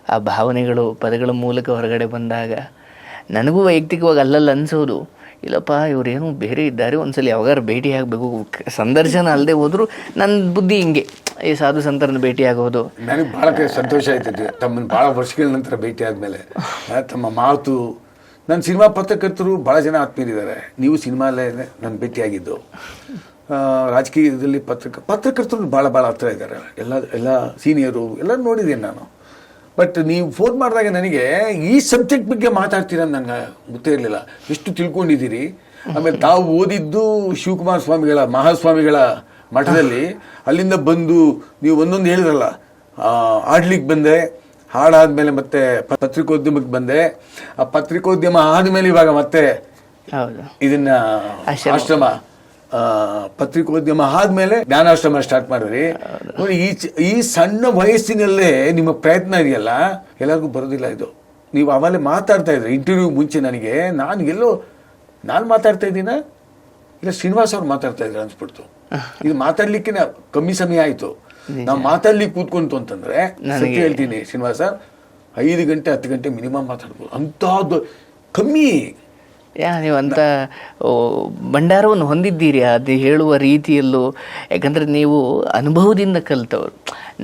ಆ ಭಾವನೆಗಳು ಪದಗಳ ಮೂಲಕ ಹೊರಗಡೆ ಬಂದಾಗ ನನಗೂ ವೈಯಕ್ತಿಕವಾಗಿ ಅಲ್ಲಲ್ಲಿ ಅನಿಸೋದು ಇಲ್ಲಪ್ಪ, ಇವರೇನು ಬೇರೆ ಇದ್ದಾರೆ, ಒಂದ್ಸಲ ಯಾವಾಗಾರು ಭೇಟಿ ಆಗಬೇಕು. ಸಂದರ್ಶನ ಅಲ್ಲದೆ ಹೋದರೂ ನನ್ನ ಬುದ್ಧಿ ಹಿಂಗೆ. ಈ ಸಾಧು ಸಂತರನ್ನು ಭೇಟಿ ಆಗೋದು. ನನಗೆ ಭಾಳ ಸಂತೋಷ ಆಯ್ತದೆ. ತಮ್ಮನ್ನು ಭಾಳ ವರ್ಷಗಳ ನಂತರ ಭೇಟಿ ಆದಮೇಲೆ. ತಮ್ಮ ಮಾತು. ನನ್ನ ಸಿನಿಮಾ ಪತ್ರಕರ್ತರು ಭಾಳ ಜನ ಆತ್ಮೀಯರಿದ್ದಾರೆ. ನೀವು ಸಿನಿಮಾಲೇ ನನ್ನ ಭೇಟಿಯಾಗಿದ್ದು. ರಾಜಕೀಯದಲ್ಲಿ ಪತ್ರಕ, ಪತ್ರಕರ್ತರು ಭಾಳ ಭಾಳ ಹತ್ರ ಇದ್ದಾರೆ. ಎಲ್ಲ ಎಲ್ಲ ಸೀನಿಯರು ಎಲ್ಲ ನೋಡಿದ್ದೀನಿ ನಾನು. ಬಟ್ ನೀವು ಫೋನ್ ಮಾಡಿದಾಗ ನನಗೆ ಈ ಸಬ್ಜೆಕ್ಟ್ ಬಗ್ಗೆ ಮಾತಾಡ್ತೀರ ನನಗೆ ನಂಗೆ ಗೊತ್ತೇ ಇರಲಿಲ್ಲ. ಎಷ್ಟು ತಿಳ್ಕೊಂಡಿದ್ದೀರಿ? ಆಮೇಲೆ ತಾವು ಓದಿದ್ದು ಶಿವಕುಮಾರ ಸ್ವಾಮಿಗಳ ಮಹಾಸ್ವಾಮಿಗಳ ಮಠದಲ್ಲಿ ಅಲ್ಲಿಂದ ಬಂದು ನೀವು ಒಂದೊಂದು ಹೇಳಿದ್ರಲ್ಲ ಆಡ್ಲಿಕ್ಕೆ ಬಂದೆ ಹಾಡಾದ್ಮೇಲೆ ಮತ್ತೆ ಪತ್ರಿಕೋದ್ಯಮಕ್ಕೆ ಬಂದೆ. ಆ ಪತ್ರಿಕೋದ್ಯಮ ಆದ್ಮೇಲೆ ಇವಾಗ ಮತ್ತೆ ಇದನ್ನ ಆಶ್ರಮ. ಪತ್ರಿಕೋದ್ಯಮ ಆದ್ಮೇಲೆ ಜ್ಞಾನಾಶ್ರಮ ಸ್ಟಾರ್ಟ್ ಮಾಡಿದ್ರಿ ನೋಡಿ ಈ ಚ- ಈ ಸಣ್ಣ ವಯಸ್ಸಿನಲ್ಲೇ ನಿಮ್ಮ ಪ್ರಯತ್ನ ಇದೆಯಲ್ಲ? ಎಲ್ಲರಿಗೂ ಬರೋದಿಲ್ಲ ಇದು. ನೀವು ಆಮೇಲೆ ಮಾತಾಡ್ತಾ ಇದ್ರಿ ಇಂಟರ್ವ್ಯೂ ಮುಂಚೆ ನನಗೆ ನಾನು ಎಲ್ಲೋ ನಾನು ಮಾತಾಡ್ತಾ ಇದ್ದೀನ? ಇಲ್ಲ ಶ್ರೀನಿವಾಸ್ ಅವ್ರು ಮಾತಾಡ್ತಾ ಇದ್ರು ಅನ್ಸ್ಬಿಡ್ತು. ಇದು ಮಾತಾಡ್ಲಿಕ್ಕೆ ಕಮ್ಮಿ ಸಮಯ ಆಯ್ತು. ನಾವು ಮಾತಾಡ್ಲಿಕ್ಕೆ ಕೂತ್ಕೊಂತು ಅಂತಂದ್ರೆ ಸತ್ಯ ಹೇಳ್ತೀನಿ ಶ್ರೀನಿವಾಸ್ ಐದು ಗಂಟೆ ಹತ್ತು ಗಂಟೆ ಮಿನಿಮಮ್ ಮಾತಾಡ್ಬೋದು. ಅಂಥದ್ದು ಕಮ್ಮಿ. ಯಾ ನೀವಂತ ಭಂಡಾರವನ್ನು ಹೊಂದಿದ್ದೀರಿ ಅದು ಹೇಳುವ ರೀತಿಯಲ್ಲೂ. ಯಾಕಂದರೆ ನೀವು ಅನುಭವದಿಂದ ಕಲಿತವರು.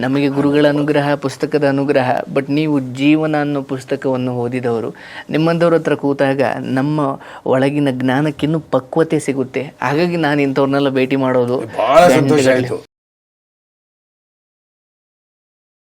ನಮಗೆ ಗುರುಗಳ ಅನುಗ್ರಹ ಪುಸ್ತಕದ ಅನುಗ್ರಹ ಬಟ್ ನೀವು ಜೀವನ ಅನ್ನೋ ಪುಸ್ತಕವನ್ನು ಓದಿದವರು. ನಿಮ್ಮಂಥವ್ರ ಹತ್ರ ಕೂತಾಗ ನಮ್ಮ ಒಳಗಿನ ಜ್ಞಾನಕ್ಕಿನ್ನೂ ಪಕ್ವತೆ ಸಿಗುತ್ತೆ. ಹಾಗಾಗಿ ನಾನು ಇಂಥವ್ರನ್ನೆಲ್ಲ ಭೇಟಿ ಮಾಡೋದು ಬಹಳ ಸಂತೋಷ ಆಯ್ತು.